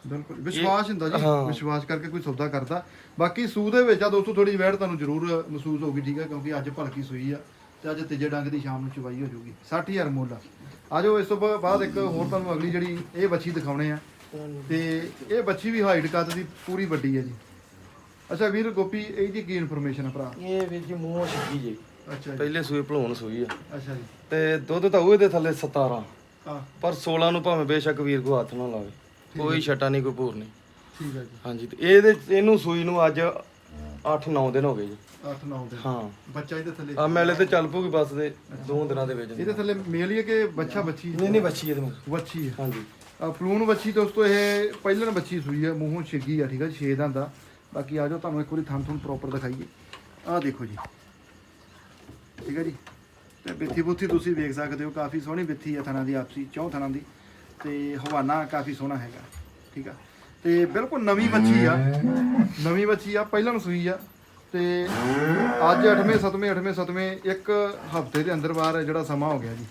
ਬਿਲਕੁਲ। ਵਿਸ਼ਵਾਸ ਹੁੰਦਾ ਜੀ ਹਾਂ। ਵਿਸ਼ਵਾਸ ਕਰਕੇ ਕੋਈ ਸੌਦਾ ਕਰਦਾ। ਬਾਕੀ ਸੂ ਦੇ ਵਿੱਚ ਆ ਦੋਸਤੋ ਥੋੜੀ ਵੈੜ ਤੁਹਾਨੂੰ ਜ਼ਰੂਰ ਮਹਿਸੂਸ ਹੋਊਗੀ ਠੀਕ ਹੈ ਕਿਉਂਕਿ ਅੱਜ ਭਲਕੀ ਸੂਈ ਆ ਤੇ ਅੱਜ ਤੀਜੇ ਡੰਗ ਦੀ ਸ਼ਾਮ ਨੂੰ ਚਵਾਈ ਹੋ ਜਾਊਗੀ 60000 ਮੁੱਲ ਆ। ਆਜੋ ਇਸ ਤੋਂ ਬਾ- ਬਾਅਦ ਇੱਕ ਹੋਰ ਤੁਹਾਨੂੰ ਅਗਲੀ ਜਿਹੜੀ ਇਹ ਬੱਚੀ ਦਿਖਾਉਣੇ ਆ। ਤੇ ਇਹ ਬੱਚੀ ਵੀ ਹਾਈਟ ਕੱਦ ਦੀ ਪੂਰੀ ਵੱਡੀ ਹੈ ਜੀ। ਅੱਛਾ ਵੀਰ ਗੋਪੀ ਇਹਦੀ ਕੀ ਇਨਫੋਰਮੇਸ਼ਨ ਆ ਭਰਾ? ਇਹ ਵੀਰ ਜੀ ਮੂੰਹ ਜੀ। ਅੱਛਾ ਜੀ। ਪਹਿਲੇ ਸੂਏ ਭਲੂਣ ਸੂਈ ਆ। ਅੱਛਾ ਜੀ। ਤੇ ਦੁੱਧ ਤਾਂ ਉਹਦੇ ਥੱਲੇ 17 ਆ ਪਰ 16 ਨੂੰ ਭਾਵੇਂ ਬੇਸ਼ੱਕ ਵੀਰ ਕੋ ਹੱਥ ਨਾ ਲਾਵੇ। ਕੋਈ ਛਟਾ ਨਹੀਂ ਕੋਈ ਭੂਰ ਨਹੀਂ। ਠੀਕ ਹੈ ਜੀ। ਹਾਂਜੀ ਤੇ ਇਹਦੇ ਇਹਨੂੰ ਸੂਈ ਨੂੰ ਅੱਜ 8-9 ਦਿਨ ਹੋ ਗਏ ਜੀ। 8 9 ਦੇ ਹਾਂ। ਬੱਚਾ ਇਹਦੇ ਥੱਲੇ? ਆ ਮੈਲੇ ਤੇ ਚੱਲ ਪੂਗੀ ਬਸ ਦੇ ਦੋ ਦਿਨਾਂ ਦੇ ਵਿੱਚ ਇਹਦੇ ਥੱਲੇ ਮੇਲ ਹੀ ਹੈ ਕਿ ਬੱਚਾ ਬੱਚੀ ਨਹੀਂ ਨਹੀਂ ਬੱਚੀ ਇਹਦੇ ਮਗਰ ਬੱਚੀ ਹੈ। ਹਾਂਜੀ। ਆ ਫਲੂਨ ਬੱਚੀ ਦੋਸਤੋ ਇਹ ਪਹਿਲਣ ਬੱਚੀ ਸੂਈ ਹੈ ਮੂੰਹੋਂ ਛਿੱਗੀ ਆ ਠੀਕ ਹੈ ਛੇ ਦਾ। ਹੁੰਦਾ ਬਾਕੀ ਆ ਜਾਓ ਤੁਹਾਨੂੰ ਇੱਕ ਵਾਰੀ ਥਣ ਥਣ ਪ੍ਰੋਪਰ ਦਿਖਾਈਏ। ਆਹ ਦੇਖੋ ਜੀ। ਠੀਕ ਹੈ ਜੀ। ਤੇ ਬਿੱਥੀ ਬੁੱਥੀ ਤੁਸੀਂ ਵੇਖ ਸਕਦੇ ਹੋ ਕਾਫੀ ਸੋਹਣੀ ਬਿੱਥੀ ਹੈ ਥਣਾਂ ਦੀ ਆਪਸੀ ਚੌਂ ਥਣਾਂ ਦੀ। ਤੇ ਹਵਾਨਾ ਕਾਫੀ ਸੋਹਣਾ ਹੈਗਾ, ਠੀਕ ਆ। ਤੇ ਬਿਲਕੁਲ ਨਵੀਂ ਬੱਚੀ ਆ, ਨਵੀਂ ਬੱਚੀ ਆ, ਪਹਿਲਾਂ ਸੂਈ ਆ। ਤੇ ਅੱਜ 8ਵੇਂ 7ਵੇਂ 8ਵੇਂ 7ਵੇਂ ਇੱਕ ਹਫ਼ਤੇ ਦੇ ਅੰਦਰ ਬਾਹਰ ਜਿਹੜਾ ਸਮਾਂ ਹੋ ਗਿਆ ਜੀ।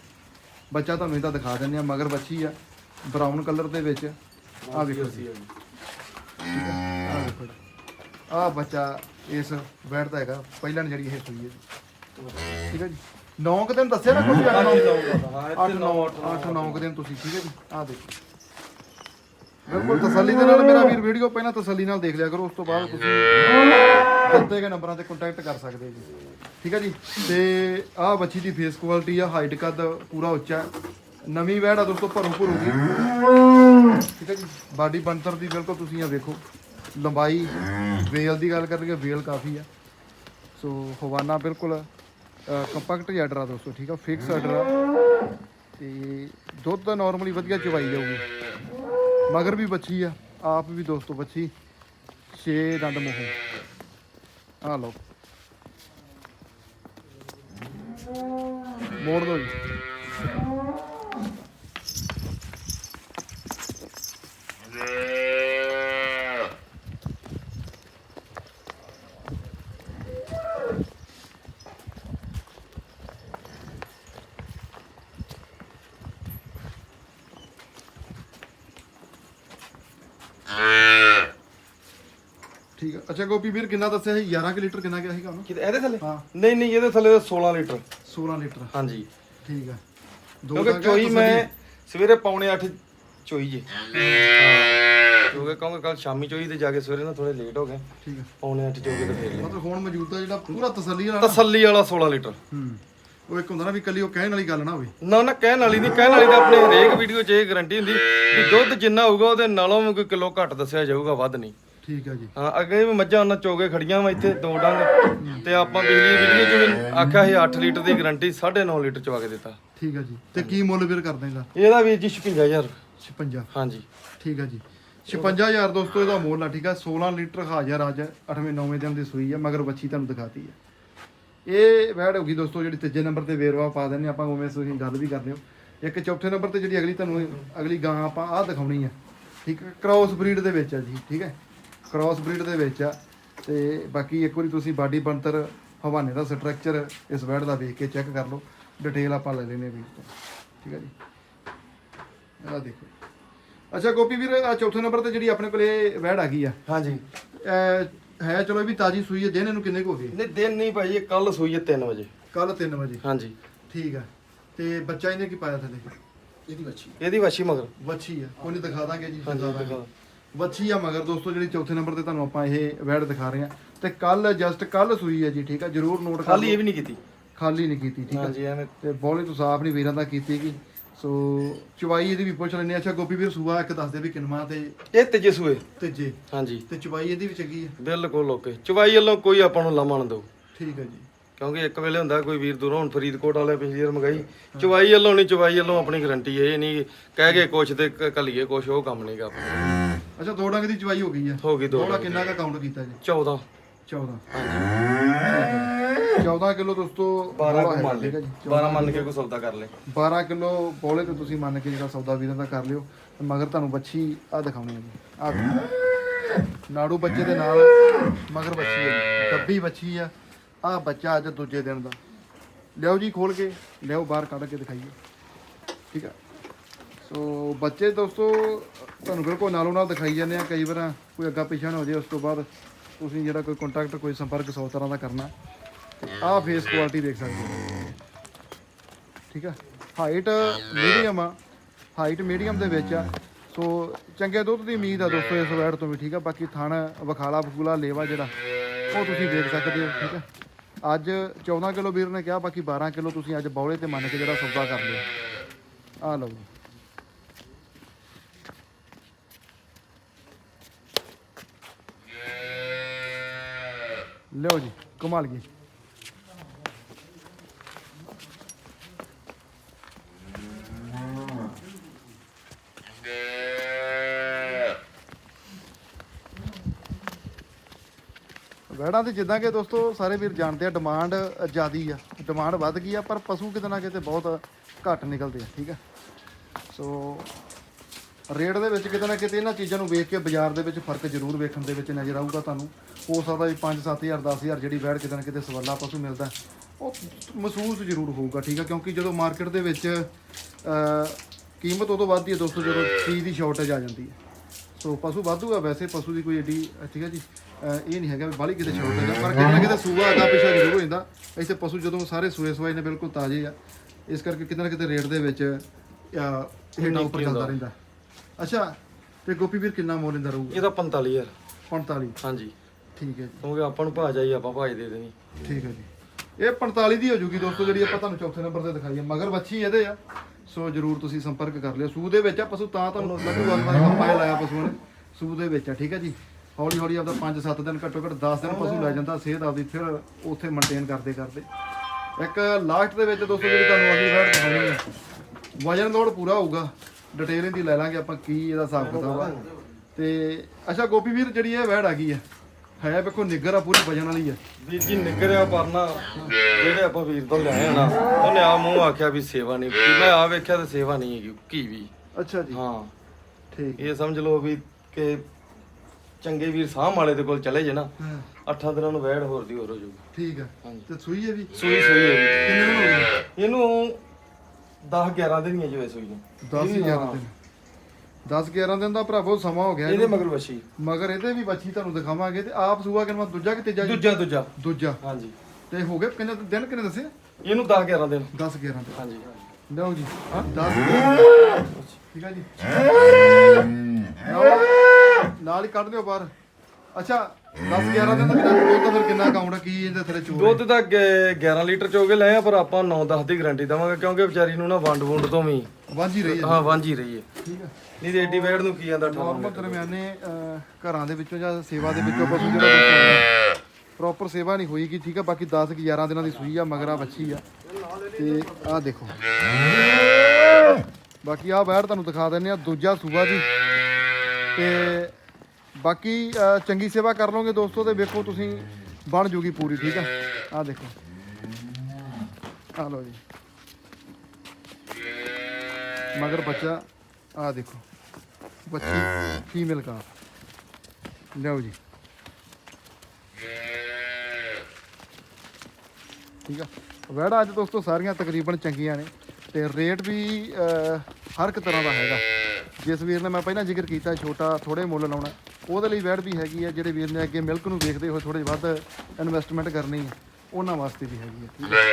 ਬੱਚਾ ਤੁਹਾਨੂੰ ਇਹਦਾ ਦਿਖਾ ਦਿੰਦੇ ਆ, ਮਗਰ ਬੱਚੀ ਆ ਬਰਾਊਨ ਕਲਰ ਦੇ ਵਿੱਚ। ਆ ਵੇਖੋ ਜੀ। ਆ, ਆਹ ਬੱਚਾ ਇਸ ਬੈਠਦਾ ਹੈਗਾ, ਪਹਿਲਾਂ ਜਿਹੜੀ ਇਹ ਸੂਈ ਹੈ ਜੀ। ਠੀਕ ਹੈ ਜੀ। 9 ਕੁ ਦਿਨ ਦੱਸਿਆ ਨਾ 8 9 8 9 8 9 ਦਿਨ ਤੁਸੀਂ ਠੀਕ ਹੈ ਜੀ। ਆ ਦੇਖੋ। ਬਿਲਕੁਲ ਤਸੱਲੀ ਦੇ ਨਾਲ ਮੇਰਾ ਵੀਰ ਵੀਡੀਓ ਪਹਿਲਾਂ ਤਸੱਲੀ ਨਾਲ ਦੇਖ ਲਿਆ ਕਰੋ ਉਸ ਤੋਂ ਬਾਅਦ ਤੁਸੀਂ ਦਿੱਤੇ ਗਏ ਨੰਬਰਾਂ ਤੇ ਕੰਟੈਕਟ ਕਰ ਸਕਦੇ ਜੀ। ਠੀਕ ਹੈ ਜੀ? ਤੇ ਆਹ ਬੱਚੀ ਦੀ ਫੇਸ ਕੁਆਲਿਟੀ ਆ ਹਾਈਟ ਕੱਦ ਪੂਰਾ ਉੱਚਾ। ਹੈ। ਨਵੀਂ ਵੈੜ ਆ ਦੋਸਤੋ ਭਰੂ ਭਰੂਗੀ ਠੀਕ ਹੈ ਜੀ? ਬਾਡੀ ਬੰਤਰ ਦੀ ਬਿਲਕੁਲ ਤੁਸੀਂ ਆ ਵੇਖੋ। ਲੰਬਾਈ ਵੇਲ ਦੀ ਗੱਲ ਕਰੀਏ ਵੇਲ ਕਾਫੀ ਆ। ਸੋ ਹਵਾਨਾ ਬਿਲਕੁਲ ਕੰਪੈਕਟ ਆਰਡਰ ਆ ਦੋਸਤੋ, ਠੀਕ ਆ? ਫਿਕਸ ਆਰਡਰ ਆ ਤੇ ਦੁੱਧ ਤਾਂ ਨਾਰਮਲੀ ਵਧੀਆ ਚਵਾਈ ਜਾਊਗੀ। ਮਗਰ ਵੀ ਬੱਚੀ ਆ, ਆਪ ਵੀ ਦੋਸਤੋ ਬੱਚੀ। 6 ਦੰਦ ਮੋਹ। ਆ ਲਓ। ਮੋੜ ਦੋ ਜੀ। ਠੀਕ ਆ। ਅੱਛਾ ਗੋਪੀ ਵੀਰ ਕਿੰਨਾ ਦੱਸਿਆ ਸੀ? 11 ਕਿ ਲੀਟਰ ਕਿੰਨਾ ਗਿਆ ਸੀਗਾ ਉਹਨੂੰ? ਕਿਤੇ ਇਹਦੇ ਥੱਲੇ? ਹਾਂ। ਨਹੀਂ ਨਹੀਂ ਇਹਦੇ ਥੱਲੇ ਤਾਂ 16 ਲੀਟਰ। 16 ਲੀਟਰ। ਹਾਂਜੀ। ਠੀਕ ਆ। ਦੋ ਕਿਉਂਕਿ ਚੋਈ ਮੈਂ ਸਵੇਰੇ ਪੌਣੇ 8 ਚੋਈ ਜੇ। ਕਿਉਂਕਿ ਕਹੋਗੇ ਕੱਲ ਸ਼ਾਮੀ ਚੋਈ ਤੇ ਜਾ ਕੇ ਸਵੇਰੇ ਨਾ ਥੋੜੇ ਲੇਟ ਹੋ ਗਏ। ਠੀਕ ਆ। ਪੌਣੇ 8 ਚੋ ਕੇ ਤੇ ਫੇਰ ਲਿਆ ਮਤਲਬ ਹੁਣ ਮੌਜੂਦਾ ਜਿਹੜਾ ਪੂਰਾ ਤਸੱਲੀ ਵਾਲਾ ਨਾ, ਤਸੱਲੀ ਵਾਲਾ 16 ਲੀਟਰ। ਹੂੰ। ਉਹ ਇੱਕ ਹੁੰਦਾ ਨਾ ਵੀ ਕੱਲੀ ਉਹ ਕਹਿਣ ਵਾਲੀ ਗੱਲ ਨਾ ਹੋਵੇ। ਨਾ ਨਾ ਕਹਿਣ ਵਾਲੀ ਨਹੀਂ। ਕਹਿਣ ਵਾਲੀ ਤਾਂ ਆਪਣੀ ਹਰੇਕ ਵੀਡੀਓ 'ਚ ਇਹ ਗਾਰੰਟੀ ਹੁੰਦੀ ਵੀ ਦੁੱਧ ਜਿੰਨਾ ਹੋਊਗਾ ਉਹਦੇ ਨਾਲੋਂ ਵੀ ਕੋਈ ਕਿਲੋ ਘੱਟ ਦੱਸਿਆ ਜਾਊਗਾ ਵੱਧ ਨਹੀਂ। ਠੀਕ ਆ ਜੀ। ਹਾਂ ਅੱਗੇ ਵੀ ਮੱਝਾਂ ਉਹਨਾਂ ਚੋਗੇ ਖੜੀਆਂ ਵਾ ਇੱਥੇ ਦੋ ਡੰਗ। ਤੇ ਆਪਾਂ ਪਿਛਲੀ ਵੀਡੀਓ 'ਚ ਵੀ ਆਖਿਆ ਸੀ 8 ਲੀਟਰ ਦੀ ਗਾਰੰਟੀ 9.5 ਲੀਟਰ ਚਵਾ ਕੇ ਦਿੱਤਾ। ਠੀਕ ਆ ਜੀ। ਤੇ ਕੀ ਮੁੱਲ ਵੀਰ ਕਰ ਦੇਗਾ ਇਹਦਾ ਵੀ ਜੀ 56000 56 ਹਾਂਜੀ। ਠੀਕ ਆ ਜੀ। 56000 ਦੋਸਤੋ ਇਹਦਾ ਮੁੱਲ ਆ ਠੀਕ ਆ। 16 ਲੀਟਰ ਹਾਜ਼ਰ ਅੱਜ 8ਵੇਂ 9ਵੇਂ ਦਿਨ ਦੀ ਸੂਈ ਆ ਮਗਰ ਬੱਚੀ ਤੁਹਾਨੂੰ ਦਿਖਾਤੀ ਆ। ਇਹ ਵੈੜ ਹੋ ਗਈ ਦੋਸਤੋ ਜਿਹੜੀ ਤੀਜੇ ਨੰਬਰ ਤੇ ਵੇਰਵਾ ਪਾ ਦਿੰਦੇ ਆਪਾਂ ਉਵੇਂ ਤੁਸੀਂ ਗੱਲ ਵੀ ਕਰਦੇ ਹੋ ਇੱਕ ਚੌਥੇ ਨੰਬਰ ਤੇ ਜਿਹੜੀ ਅਗਲੀ ਤੁਹਾਨੂੰ ਅਗਲੀ ਗਾਂ ਆਪਾਂ ਆਹ ਦਿਖਾਉਣੀ ਆ। ਠੀਕ ਹੈ ਕ੍ਰਾਸ ਬਰੀਡ ਦੇ ਵਿੱਚ ਆ ਜੀ ਠੀਕ ਹੈ ਕ੍ਰਾਸ ਬਰੀਡ ਦੇ ਵਿੱਚ ਆ। ਤੇ ਬਾਕੀ ਇੱਕ ਵਾਰੀ ਤੁਸੀਂ ਬਾਡੀ ਬਣਤਰ ਹਵਾਨੇ ਦਾ ਸਟਰਕਚਰ ਇਸ ਵੈੜ ਦਾ ਵੇਖ ਕੇ ਚੈੱਕ ਕਰ ਲਓ। ਡਿਟੇਲ ਆਪਾਂ ਲੈ ਲੈਨੇ ਵੀ ਠੀਕ ਹੈ ਜੀ? ਆਹ ਦੇਖੋ। ਅੱਛਾ ਗੋਪੀ ਵੀਰ ਆ ਚੌਥੇ ਨੰਬਰ ਤੇ ਜਿਹੜੀ ਆਪਣੇ ਕੋਲੇ ਵੈੜ ਆ ਗਈ ਆ। ਹਾਂਜੀ। ਹੈ ਚਲੋ ਇਹ ਵੀ ਤਾਜੀ ਸੂਈ ਹੈ ਦਿਨ ਇਹਨੂੰ ਕਿੰਨੇ ਕੁ ਹੋ ਗਏ? ਨਹੀਂ ਦਿਨ ਨਹੀਂ ਭਾਈ ਇਹ ਕੱਲ ਸੋਈਏ 3 ਵਜੇ। ਕੱਲ 3 ਵਜੇ? ਹਾਂਜੀ। ਠੀਕ ਆ। ਤੇ ਬੱਚਾ ਇਹਨੇ ਕੀ ਪਾਇਆ ਥੱਲੇ? ਇਹਦੀ ਬੱਚੀ ਇਹਦੀ ਵਛੀ ਮਗਰ। ਬੱਚੀ ਆ। ਕੋਈ ਨਹੀਂ ਦਿਖਾ ਦਾਂਗੇ ਜੀ ਹਾਂਜੀ ਦਿਖਾ ਬੱਚੀ ਆ ਮਗਰ ਦੋਸਤੋ ਜਿਹੜੀ ਚੌਥੇ ਨੰਬਰ ਤੇ ਤੁਹਾਨੂੰ ਆਪਾਂ ਇਹ ਵੈੜ ਦਿਖਾ ਰਹੇ ਆ ਤੇ ਕੱਲ ਜਸਟ ਕੱਲ ਸੂਈ ਹੈ ਜੀ ਠੀਕ ਆ ਜਰੂਰ ਨੋਟ ਕਰ ਖਾਲੀ ਇਹ ਲਓ ਵੀ ਨਹੀਂ ਕੀਤੀ। ਖਾਲੀ ਨਹੀਂ ਕੀਤੀ ਠੀਕ ਆ ਹਾਂਜੀ ਐਵੇਂ ਤੇ ਬੋਲੇ ਤੋਂ ਸਾਫ਼ ਨਹੀਂ ਵੀਰਾਂ ਦਾ ਕੀਤੀ ਗੀ ਸੋ ਚਵਾਈ ਇਹਦੀ ਵੀ ਪੁੱਛ ਲੈਣੇ ਅੱਛਾ ਗੋਪੀ ਵੀਰ ਸੂਆ ਇੱਕ ਦੱਸ ਦੇ ਵੀ ਕਿੰਨਵਾ ਤੇ ਇਹ ਤੀਜੇ ਸੂਏ। ਤੀਜੇ। ਹਾਂਜੀ। ਤੇ ਚਵਾਈ ਇਹਦੀ ਵੀ ਚੰਗੀ ਆ ਬਿਲਕੁਲ ਓਕੇ। ਚਵਾਈ ਵੱਲੋਂ ਕੋਈ ਆਪਾਂ ਨੂੰ ਲਾਮਾ ਨਾ ਦਿਓ। ਠੀਕ ਆ ਜੀ। ਕਿਉਂਕਿ ਇੱਕ ਵੇਲੇ ਹੁੰਦਾ ਕੋਈ ਵੀਰ ਦੂਰੋਂ ਹੁਣ ਫਰੀਦਕੋਟ ਵਾਲੇ ਪਿਛਲੀ ਵਾਰ ਮੰਗਾਈ। ਚਵਾਈ ਵੱਲੋਂ ਨਹੀਂ ਚਵਾਈ ਵੱਲੋਂ ਆਪਣੀ ਗਾਰੰਟੀ ਹੈ ਇਹ ਨਹੀਂ ਕਹਿ ਕੇ ਕੁਛ ਤੇ ਕ- ਘੱਲੀਏ ਕੁਛ ਉਹ ਕੰਮ ਨਹੀਂਗਾ ਆਪਣਾ ਅੱਛਾ ਦੋ ਡੰਗ ਦੀ ਚਵਾਈ ਹੋ ਗਈ ਆ। ਹੋ ਗਈ ਦੋ ਥੋੜਾ ਕਿੰਨਾ ਕਾ ਕਾਊਂਟ ਕੀਤਾ ਜੀ? 14 14 14 ਕਿਲੋ ਦੋਸਤੋ 12 ਬੋਲਾ ਕੋ ਹੈਗਾ, ਮੰਨ ਠੀਕ ਲੈ ਹੈ ਜੀ? 12 ਮੰਨ ਕੇ ਕੋਈ ਸੌਦਾ ਕਰ ਲੈ। 12 ਕਿਲੋ ਬੋਲੇ ਤੇ ਤੁਸੀਂ ਮੰਨ ਕੇ ਜਿਹੜਾ ਸੌਦਾ ਵੀਰਾਂ ਦਾ ਕਰ ਲਿਓ। ਤੇ ਮਗਰ ਤੁਹਾਨੂੰ ਬੱਚੀ ਆ ਦਿਖਾਉਣੀ ਹੈ ਜੀ। ਆ ਨਾੜੂ ਬੱਚੇ ਦੇ ਨਾਲ ਮਗਰ ਬੱਚੀ ਹੈ ਡੱਬੀ ਬੱਚੀ ਆ। ਆ ਬੱਚਾ ਅੱਜ ਦੂਜੇ ਦਿਨ ਦਾ। ਲਿਆਓ ਜੀ ਖੋਲ ਕੇ। ਲਿਆਓ ਬਾਹਰ ਕੱਢ ਕੇ ਦਿਖਾਈਏ। ਠੀਕ ਆ। ਸੋ ਬੱਚੇ ਦੋਸਤੋ, ਤੁਹਾਨੂੰ ਬਿਲਕੁਲ ਨਾਲੋਂ ਨਾਲ ਦਿਖਾਈ ਜਾਂਦੇ ਆ, ਕਈ ਵਾਰ ਕੋਈ ਅੱਗਾ ਪਿਛਾ ਨਾ ਹੋ ਜੇ ਉਸ ਤੋਂ ਬਾਅਦ ਤੁਸੀਂ ਜਿਹੜਾ ਕੋਈ ਕੰਟੈਕਟ ਕੋਈ ਸੰਪਰਕ ਸੌ ਤਰ੍ਹਾਂ ਦਾ ਕਰਨਾ। ਆਹ ਫੇਸ ਕੁਆਲਿਟੀ ਦੇਖ ਸਕਦੇ ਹੋ। ਠੀਕ ਆ? ਹਾਈਟ ਮੀਡੀਅਮ ਆ। ਹਾਈਟ ਮੀਡੀਅਮ ਦੇ ਵਿੱਚ ਆ। ਸੋ ਚੰਗੇ ਦੁੱਧ ਦੀ ਉਮੀਦ ਆ ਦੋਸਤੋ ਇਸ ਵੈੜ ਤੋਂ ਵੀ, ਠੀਕ ਆ? ਬਾਕੀ ਥਣ, ਵਖਾਲਾ ਬਖੂਲਾ ਲੇਵਾ ਜਿਹੜਾ, ਉਹ ਤੁਸੀਂ ਦੇਖ ਸਕਦੇ ਹੋ, ਠੀਕ ਆ? ਅੱਜ 14 ਕਿਲੋ ਵੀਰ ਨੇ ਕਿਹਾ, ਬਾਕੀ 12 ਕਿਲੋ ਤੁਸੀਂ ਅੱਜ ਬੌਲੇ ਤੇ ਮੰਨ ਕੇ ਜਿਹੜਾ ਸੌਦਾ ਕਰ ਲਿਓ। ਆ ਲਓ ਲਿਓ ਜੀ ਕਮਾਲ ਗਈ। ਵੈੜਾਂ ਦੀ ਜਿੱਦਾਂ ਕਿ ਦੋਸਤੋ, ਸਾਰੇ ਵੀਰ ਜਾਣਦੇ ਆ ਡਿਮਾਂਡ ਜ਼ਿਆਦੀ ਆ। ਡਿਮਾਂਡ ਵੱਧ ਗਈ ਆ, ਪਰ ਪਸ਼ੂ ਕਿਤੇ ਨਾ ਕਿਤੇ ਬਹੁਤ ਘੱਟ ਨਿਕਲਦੇ ਆ, ਠੀਕ ਆ? ਸੋ ਰੇਟ ਦੇ ਵਿੱਚ ਕਿਤੇ ਨਾ ਕਿਤੇ ਇਹਨਾਂ ਚੀਜ਼ਾਂ ਨੂੰ ਵੇਖ ਕੇ ਬਾਜ਼ਾਰ ਦੇ ਵਿੱਚ ਫ਼ਰਕ ਜ਼ਰੂਰ ਵੇਖਣ ਦੇ ਵਿੱਚ ਨਜ਼ਰ ਆਊਗਾ ਤੁਹਾਨੂੰ। ਹੋ ਸਕਦਾ ਵੀ 5-7000 10000 ਜਿਹੜੀ ਵੈੜ ਕਿਤੇ ਨਾ ਕਿਤੇ ਸਵਾਲਾ ਪਸ਼ੂ ਮਿਲਦਾ ਉਹ ਮਹਿਸੂਸ ਜ਼ਰੂਰ ਹੋਊਗਾ ਠੀਕ ਆ? ਕਿਉਂਕਿ ਜਦੋਂ ਮਾਰਕੀਟ ਦੇ ਵਿੱਚ ਕੀਮਤ ਉਦੋਂ ਵੱਧਦੀ ਹੈ ਦੋਸਤੋ ਜਦੋਂ ਚੀਜ਼ ਦੀ ਸ਼ਾਰਟੇਜ ਆ ਜਾਂਦੀ ਹੈ। ਸੋ ਪਸ਼ੂ ਵਾਧੂ ਆ ਵੈਸੇ ਪਸ਼ੂ ਦੀ ਕੋਈ ਏਡੀ ਠੀਕ ਹੈ ਜੀ? ਇਹ ਨਹੀਂ ਹੈਗਾ ਵੀ ਬਾਹਲੀ ਕਿਤੇ ਸ਼ਾਰਟੇਜ ਆ ਪਰ ਕਿਤੇ ਨਾ ਕਿਤੇ ਸੂਆ ਅੱਗਾ ਪਿਛਾ ਜ਼ਰੂਰ ਹੋ ਜਾਂਦਾ ਇੱਥੇ ਪਸ਼ੂ ਜਦੋਂ ਸਾਰੇ ਸੂਏ ਸਵਾਏ ਨੇ ਬਿਲਕੁਲ ਤਾਜ਼ੇ ਆ। ਇਸ ਕਰਕੇ ਕਿਤੇ ਨਾ ਕਿਤੇ ਰੇਟ ਦੇ ਵਿੱਚ ਅਹ, ਉੱਪਰ ਚੱਲਦਾ ਰਹਿੰਦਾ। ਅੱਛਾ ਤੇ ਗੋਪੀ ਵੀਰ ਕਿੰਨਾ ਮੁੱਲ ਲੈਂਦਾ ਰਹੂਗਾ ਇਹਦਾ 45000 45 ਹਾਂਜੀ। ਠੀਕ ਹੈ ਜੀ। ਕਿਉਂਕਿ ਆਪਾਂ ਨੂੰ ਭਾਜ ਆਈ ਆਪਾਂ ਭਾਜ ਦੇ ਦੇਣੀ। ਠੀਕ ਹੈ ਜੀ। ਇਹ 45 ਦੀ ਹੋ ਜੂਗੀ ਦੋਸਤੋ ਜਿਹੜੀ ਆਪਾਂ ਤੁਹਾਨੂੰ ਚੌਥੇ ਨੰਬਰ ਤੇ ਦਿਖਾਈ ਹੈ। ਮਗਰ ਬੱਚੀ ਇਹਦੇ ਆ। ਸੋ ਜਰੂਰ ਤੁਸੀਂ ਸੰਪਰਕ ਕਰ ਲਿਓ। ਸੂ ਦੇ ਵਿੱਚ ਆ ਪਸ਼ੂ ਤਾਂ ਤੁਹਾਨੂੰ ਲੱਗੂਗਾ ਕਿ ਕੰਪਾਇਲ ਲਾਇਆ ਪਸ਼ੂ ਨੇ। ਸੂ ਦੇ ਵਿੱਚ ਆ ਠੀਕ ਹੈ ਜੀ। ਹੌਲੀ ਹੌਲੀ ਆਪਦਾ 5-7 ਦਿਨ ਘੱਟੋ ਘੱਟ 10 ਦਿਨ ਪਸ਼ੂ ਲੈ ਜਾਂਦਾ। ਸਿਹਤ ਆਪਦੀ ਫਿਰ ਉੱਥੇ ਮੇਨਟੇਨ ਕਰਦੇ ਕਰਦੇ। ਇੱਕ ਲਾਸਟ ਦੇ ਵਿੱਚ ਦੋਸਤੋ ਜਿਹੜੀ ਤੁਹਾਨੂੰ ਅਗਲੀ ਵਾਰ ਦਿਖਾਉਣੀ ਹੈ। ਵਜਨ ਲੋਡ ਪੂਰਾ ਹੋਊਗਾ। ਡਿਟੇਲ ਇਹਦੀ ਲੈ ਲਾਂਗੇ ਆਪਾਂ ਕੀ ਇਹਦਾ ਹਿਸਾਬ ਕਿਤਾਬ ਆ। ਤੇ ਅੱਛਾ ਗੋਪੀ ਵੀਰ ਜਿਹੜੀ ਇਹ ਵੈੜ ਆ ਗਈ ਆ ਹੈ ਵੇਖੋ ਨਿੱਗਰ ਆ ਪੂਰੀ ਵਜਨ ਵਾਲੀ ਆ। ਵੀਰ ਜੀ ਨਿਕਰਿਆ ਪਰਨਾ ਜਿਹੜੇ ਆਪਾਂ ਵੀਰ ਤੋਂ ਲਿਆਏ ਆ ਨਾ ਉਹਨੇ ਆ ਮੂੰਹ ਆਖਿਆ ਵੀ ਸੇਵਾ ਨਹੀਂ ਕੀਤੀ ਮੈਂ ਆ ਵੇਖਿਆ ਤੇ ਸੇਵਾ ਨਹੀਂ ਹੈਗੀ ਕੀ ਵੀ। ਅੱਛਾ ਜੀ। ਹਾਂ। ਠੀਕ। ਇਹ ਸਮਝ ਲਓ ਵੀ ਕਿ ਚੰਗੇ ਵੀਰ ਸਾਹਮ ਵਾਲੇ ਦੇ ਕੋਲ ਚਲੇ ਜੇ ਨਾ ਅੱਠਾਂ ਦਿਨਾਂ ਨੂੰ ਵੈੜ ਹੋਰ ਦੀ ਹੋਰ ਹੋ ਜਾਊਗੀ ਠੀਕ ਆ। ਤੇ ਸੂਈ ਹੈ ਵੀ ਸੂਈ ਸੂਈ ਹੈ। ਕਿੰਨੇ ਦਿਨ ਹੋ ਗਏ? ਇਹਨੂੰ 10 11 ਦਿਨ ਹੀ ਹੈ ਜਿਵੇਂ ਸੂਈ ਨੂੰ। 10 11 ਹਾਂ। ਦਿਨ। 10 11 ਦਿਨ ਦਾ ਭਰਾਵੋ ਸਮਾਂ ਹੋ ਗਿਆ ਇਹਦੇ ਇਹਨੂੰ। ਮਗਰ ਵਸ਼ੀ ਮਗਰ ਇਹਦੇ ਵੀ ਬੱਚੀ ਤੁਹਾਨੂੰ ਦਿਖਾਵਾਂਗੇ ਤੇ ਆਪ ਸੂਆ ਕਿੰਨਾ ਦੂਜਾ ਕਿ ਤੀਜਾ ਜੀ? ਦੂਜਾ ਦੂਜਾ। ਦੂਜਾ। ਹਾਂਜੀ। ਤੇ ਹੋ ਗਏ ਕਿੰਨੇ ਦਿਨ ਕਿੰਨੇ ਦੱਸੇ? ਇਹਨੂੰ 10 11 ਦਿਨ। 10 11 ਦਿਨ। ਹਾਂਜੀ। ਲਓ ਜੀ। 10 ਠੀਕ ਆ ਜੀ। ਲਓ, ਨਾਲ ਹੀ ਕੱਢ ਦਿਓ ਬਾਹਰ। ਅੱਛਾ 10 11 ਦਿਨ ਦਾ ਕਿੰਨਾ ਦੁੱਧ ਤਾਂ ਫਿਰ ਕਿੰਨਾ ਕਾਊਂਟ ਆ ਕੀ ਇਹਦੇ ਥੱਲੇ ਚੋਰ ਦੁੱਧ ਤਾਂ ਗ- 11 ਲੀਟਰ ਚੋਗੇ ਲਏ ਆ ਪਰ ਆਪਾਂ 9-10 ਦੀ ਗਾਰੰਟੀ ਦਵਾਂਗੇ ਕਿਉਂਕਿ ਵਿਚਾਰੀ ਨੂੰ ਨਾ ਵੰਡ ਵੁੰਡ ਤੋਂ ਵੀ ਵਾਂਝੀ ਰਹੀ ਹੈ। ਹਾਂ ਵਾਂਝੀ ਰਹੀ ਹੈ। ਠੀਕ ਆ ਨਹੀਂ ਤੇ ਏਡੀ ਵੇੜ ਨੂੰ ਕੀ ਜਾਂਦਾ ਨਾਰਮਲ ਦਰਮਿਆਨੇ ਅਹ, ਘਰਾਂ ਦੇ ਵਿੱਚੋਂ ਜਾਂ ਸੇਵਾ ਦੇ ਵਿੱਚੋਂ ਪਸ਼ੂ ਜਿਹੜਾ ਪ੍ਰੋਪਰ ਸੇਵਾ ਨਹੀਂ ਹੋਈਗੀ ਠੀਕ ਆ ਬਾਕੀ 10 ਕਿ 11 ਦਿਨਾਂ ਦੀ ਸੂਈ ਆ ਮਗਰਾ ਬੱਚੀ ਆ। ਤੇ ਆਹ ਦੇਖੋ। ਬਾਕੀ ਆਹ ਬੈੜ ਤੁਹਾਨੂੰ ਦਿਖਾ ਦਿੰਨੇ ਆ ਦੂਜਾ ਸੂਬਾ ਜੀ। ਤੇ ਬਾਕੀ ਅਹ, ਚੰਗੀ ਸੇਵਾ ਕਰ ਲਓਗੇ ਦੋਸਤੋ ਤੇ ਵੇਖੋ ਤੁਸੀਂ ਬਣ ਜੂਗੀ ਪੂਰੀ ਠੀਕ ਆ? ਆਹ ਦੇਖੋ। ਆ ਲਓ ਜੀ। ਮਗਰ ਬੱਚਾ ਆਹ ਦੇਖੋ। ਬੱਚੀ ਫੀਮੇਲ ਕਾਰ ਲਓ ਜੀ। ਠੀਕ ਆ? ਵੈੜਾ ਅੱਜ ਦੋਸਤੋ ਸਾਰੀਆਂ ਤਕਰੀਬਨ ਚੰਗੀਆਂ ਨੇ ਤੇ ਰੇਟ ਵੀ ਅਹ, ਹਰ ਇੱਕ ਤਰ੍ਹਾਂ ਦਾ ਹੈਗਾ। ਜਿਸ ਵੀਰ ਨੇ ਮੈਂ ਪਹਿਲਾਂ ਜ਼ਿਕਰ ਕੀਤਾ ਛੋਟਾ ਥੋੜੇ ਮੁੱਲ ਲਾਉਣਾ। ਉਹਦੇ ਲਈ ਵੈੜ ਵੀ ਹੈਗੀ ਹੈ ਜਿਹੜੇ ਵੀਰ ਨੇ ਅੱਗੇ ਮਿਲਕ ਨੂੰ ਵੇਖਦੇ ਹੋਏ ਥੋੜੇ ਵੱਧ ਇਨਵੈਸਟਮੈਂਟ ਕਰਨੀ ਹੈ ਉਹਨਾਂ ਵਾਸਤੇ ਵੀ ਹੈਗੀ ਹੈ ਠੀਕ ਹੈ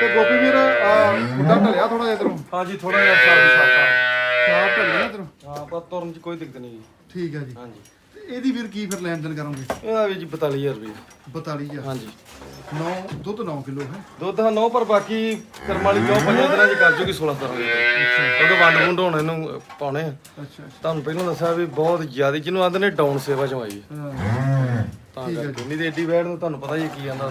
ਤੇ ਗੋਪੀ ਵੀਰ ਆ ਮੁੰਡਾ ਢਲਿਆ ਥੋੜਾ ਜਿਹਾ ਇਧਰੋਂ। ਹਾਂਜੀ ਥੋੜਾ ਜਿਹਾ ਸਾਫ਼ ਸਾਫ਼ ਢਲਿਆ ਇਧਰੋਂ? ਹਾਂ ਪਰ ਤੁਰਨ 'ਚ ਕੋਈ ਦਿੱਕਤ ਨਹੀਂ ਜੀ। ਠੀਕ ਹੈ ਜੀ। ਹਾਂਜੀ। ਇਹਦੀ ਵੀਰ ਕੀ ਫਿਰ ਲੈਣ ਦੇਣ ਕਰੋਗੇ? ਇਹਦਾ ਵੀ ਜੀ 42000 ਰੁਪਏ 42000 ਹਾਂਜੀ। 9 ਦੁੱਧ 9 ਕਿਲੋ ਹੈ? ਦੁੱਧ ਹਾਂ ਨੌ ਪਰ ਬਾਕੀ ਕਰਮ ਵਾਲੀ ਕਿਉਂ ਪੰਜਾਂ ਦਿਨਾਂ 'ਚ ਕਰ ਜੂਗੀ 16 17 ਲੀਟਰ ਕਿਉਂਕਿ ਵੰਡ ਵੁੰਡ ਹੁਣ ਇਹਨੂੰ ਪਾਉਣੇ ਆ। ਅੱਛਾ ਤੁਹਾਨੂੰ ਪਹਿਲਾਂ ਦੱਸਿਆ ਵੀ ਬਹੁਤ ਜ਼ਿਆਦਾ ਜਿਹਨੂੰ ਆਂਦੇ ਨੇ ਡਾਊਨ ਸੇਵਾ ਚ ਆਈ ਹੈ। ਤਾਂ ਕਰਕੇ ਨਹੀਂ ਤੇ ਏਡੀ ਵੈੜ ਨੂੰ ਤੁਹਾਨੂੰ ਪਤਾ ਹੀ ਕੀ ਆਂਦਾ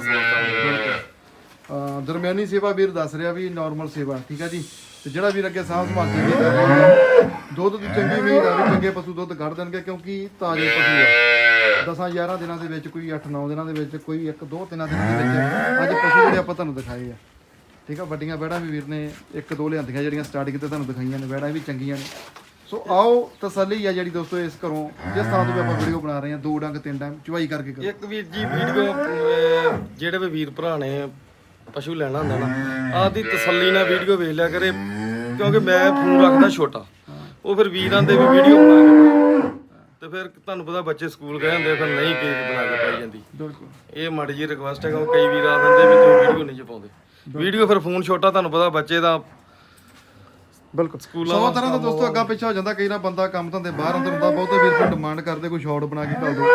ਦਰਮਿਆਨੀ ਸੇਵਾ ਵੀਰ ਦੱਸ ਰਿਹਾ ਵੀ ਨਾਰਮਲ ਸੇਵਾ ਠੀਕ ਆ ਜੀ? ਤੇ ਜਿਹੜਾ ਵੀਰ ਅੱਗੇ ਸਾਹ ਸੰਭਾਲ ਕੇ ਵੇਚਦਾ ਦੁੱਧ ਦੀ ਚੰਗੀ ਉਮੀਦ ਆ ਵੀ ਚੰਗੇ ਪਸ਼ੂ ਦੁੱਧ ਕੱਢ ਦੇਣਗੇ, ਕਿਉਂਕਿ ਤਾਜ਼ੇ ਪਸ਼ੂ ਆ। 10 11 ਦਿਨਾਂ ਦੇ ਵਿੱਚ ਕੋਈ 8 9 ਦਿਨਾਂ ਦੇ ਵਿੱਚ ਕੋਈ 1 2 ਦਿਨਾਂ ਦੇ ਵਿੱਚ ਅੱਜ ਪਸ਼ੂ ਜਿਹੜੇ ਆਪਾਂ ਤੁਹਾਨੂੰ ਦਿਖਾਏ ਆ। ਠੀਕ ਆ, ਵੱਡੀਆਂ ਵੈੜਾਂ ਵੀ ਵੀਰ ਨੇ ਇੱਕ, ਦੋ ਲਿਆਂਦੀਆਂ ਜਿਹੜੀਆਂ ਸਟਾਰਟਿੰਗ ਤੇ ਤੁਹਾਨੂੰ ਦਿਖਾਈਆਂ ਨੇ ਵੈੜਾਂ ਵੀ ਚੰਗੀਆਂ ਨੇ। ਸੋ ਆਓ, ਤਸੱਲੀ ਆ ਜਿਹੜੀ ਦੋਸਤੋ ਇਸ ਘਰੋਂ, ਜਿਸ ਥਾਂ ਤੋਂ ਵੀ ਆਪਾਂ ਵੀਡੀਓ ਬਣਾ ਰਹੇ ਹਾਂ ਦੋ ਡੰਗ, ਤਿੰਨ ਡੰਗ, ਚੁਆਈ ਕਰਕੇ ਕਰੋ। ਇੱਕ ਵੀਰ ਜੀ, ਵੀਡੀਓ ਜਿਹੜੇ ਵੀ ਵੀਰ ਭਰਾ ਨੇ ਪਸ਼ੂ ਲੈਣਾ ਹੁੰਦਾ ਨਾ ਆਦੀ ਤਸੱਲੀ ਨਾਲ ਵੀਡੀਓ ਵੇਖ ਲਿਆ ਕਰੇ ਕਿਉਂਕਿ ਮੈਂ ਫੋਨ ਰੱਖਦਾ ਛੋਟਾ। ਉਹ ਫਿਰ ਵੀਰਾਂ ਦੇ ਵੀ ਵੀਡੀਓ ਬਣਾ ਕੇ। ਤੇ ਫਿਰ ਤੁਹਾਨੂੰ ਪਤਾ ਬੱਚੇ ਸਕੂਲ ਗਏ ਹੁੰਦੇ ਫਿਰ ਨਹੀਂ ਕੇਕ ਬਣਾ ਕੇ ਪਾਈ ਜਾਂਦੀ। ਬਿਲਕੁਲ। ਇਹ ਮਾੜੀ ਜੀ ਰਿਕਵੈਸਟ ਹੈਗਾ ਕਈ ਵੀਰ ਆ ਦਿੰਦੇ ਵੀ ਤੁਸੀਂ ਵੀਡੀਓ ਨਹੀਂ ਚ ਪਾਉਂਦੇ ਵੀਡੀਓ ਫਿਰ ਫੋਨ ਛੋਟਾ ਤੁਹਾਨੂੰ ਪਤਾ ਬੱਚੇ ਦਾ ਬਿਲਕੁਲ। ਸਕੂਲਾਂ ਸੌ ਤਰ੍ਹਾਂ ਦਾ ਦੋਸਤੋ ਅੱਗਾ ਪਿੱਛਾ ਹੋ ਜਾਂਦਾ ਕਈ ਨਾ ਬੰਦਾ ਕੰਮ ਧੰਦੇ ਬਾਹਰ ਅੰਦਰ ਹੁੰਦਾ ਬਹੁਤੇ ਵੀਰ ਕੋਈ ਡਿਮਾਂਡ ਕਰਦੇ ਕੋਈ ਸ਼ਾਰਟ ਬਣਾ ਕੇ ਕਰ ਦੋ।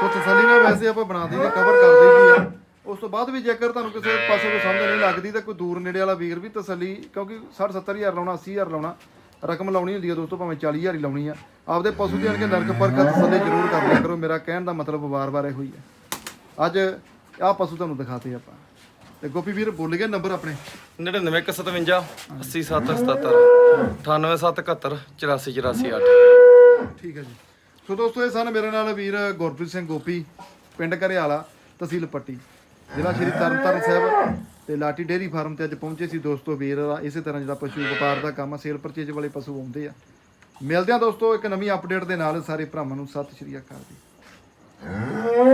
ਸੋ ਤਸੱਲੀ ਨਾਲ ਵੈਸੇ ਆਪਾਂ ਬਣਾ ਦਈਏ ਕਵਰ ਕਰ ਦਈਦੀ ਆ ਉਸ ਤੋਂ ਬਾਅਦ ਵੀ ਜੇਕਰ ਤੁਹਾਨੂੰ ਕਿਸੇ ਪਾਸੇ ਕੋਈ ਸਮਝ ਨਹੀਂ ਲੱਗਦੀ ਤਾਂ ਕੋਈ ਦੂਰ ਨੇੜੇ ਵਾਲਾ ਵੀਰ ਵੀ ਤਸੱਲੀ ਕਿਉਂਕਿ 60 70000 ਲਾਉਣਾ 80000 ਲਾਉਣਾ ਰਕਮ ਲਾਉਣੀ ਹੁੰਦੀ ਆ ਦੋਸਤੋ ਭਾਵੇਂ 40000 ਹੀ ਲਾਉਣੀ ਆ। ਆਪਦੇ ਪਸ਼ੂ ਦੀ ਅਣਕੇ ਨਰਕ ਪਰਖ ਤਸੱਲੀ ਜ਼ਰੂਰ ਕਰ ਲਿਆ ਕਰੋ। ਮੇਰਾ ਕਹਿਣ ਦਾ ਮਤਲਬ ਵਾਰ-ਵਾਰ ਇਹੋ ਹੀ ਹੈ ਅੱਜ ਆਹ ਪਸ਼ੂ ਤੁਹਾਨੂੰ ਦਿਖਾਤੇ ਆਪਾਂ। ਤੇ ਗੋਪੀ ਵੀਰ ਬੋਲ ਗਿਆ ਨੰਬਰ ਆਪਣੇ। 9957 80777 98771 84488 ਠੀਕ ਹੈ ਜੀ। ਸੋ ਦੋਸਤੋ ਇਹ ਸਨ ਮੇਰੇ ਨਾਲ ਵੀਰ ਗੁਰਪ੍ਰੀਤ ਸਿੰਘ ਗੋਪੀ ਪਿੰਡ ਘਰਿਆਲਾ ਤਹਿਸੀਲ ਪੱਟੀ। ਜ਼ਿਲ੍ਹਾ ਸ਼੍ਰੀ ਤਰਨਤਾਰਨ ਸਾਹਿਬ ਤੇ ਲਾਟੀ ਡੇਅਰੀ ਫਾਰਮ ਤੇ ਅੱਜ ਪਹੁੰਚੇ ਸੀ ਦੋਸਤੋ ਵੀਰ ਦਾ। ਇਸੇ ਤਰ੍ਹਾਂ ਜਿਹੜਾ ਪਸ਼ੂ ਵਪਾਰ ਦਾ ਕੰਮ ਆ ਸੇਲ ਪਰਚੇਜ ਵਾਲੇ ਪਸ਼ੂ ਆਉਂਦੇ ਆ। ਮਿਲਦੇ ਆ ਦੋਸਤੋ ਇੱਕ ਨਵੀਂ ਅਪਡੇਟ ਦੇ ਨਾਲ ਸਾਰੇ ਭਰਾਵਾਂ ਨੂੰ। ਸਤਿ ਸ਼੍ਰੀ ਅਕਾਲ ਜੀ।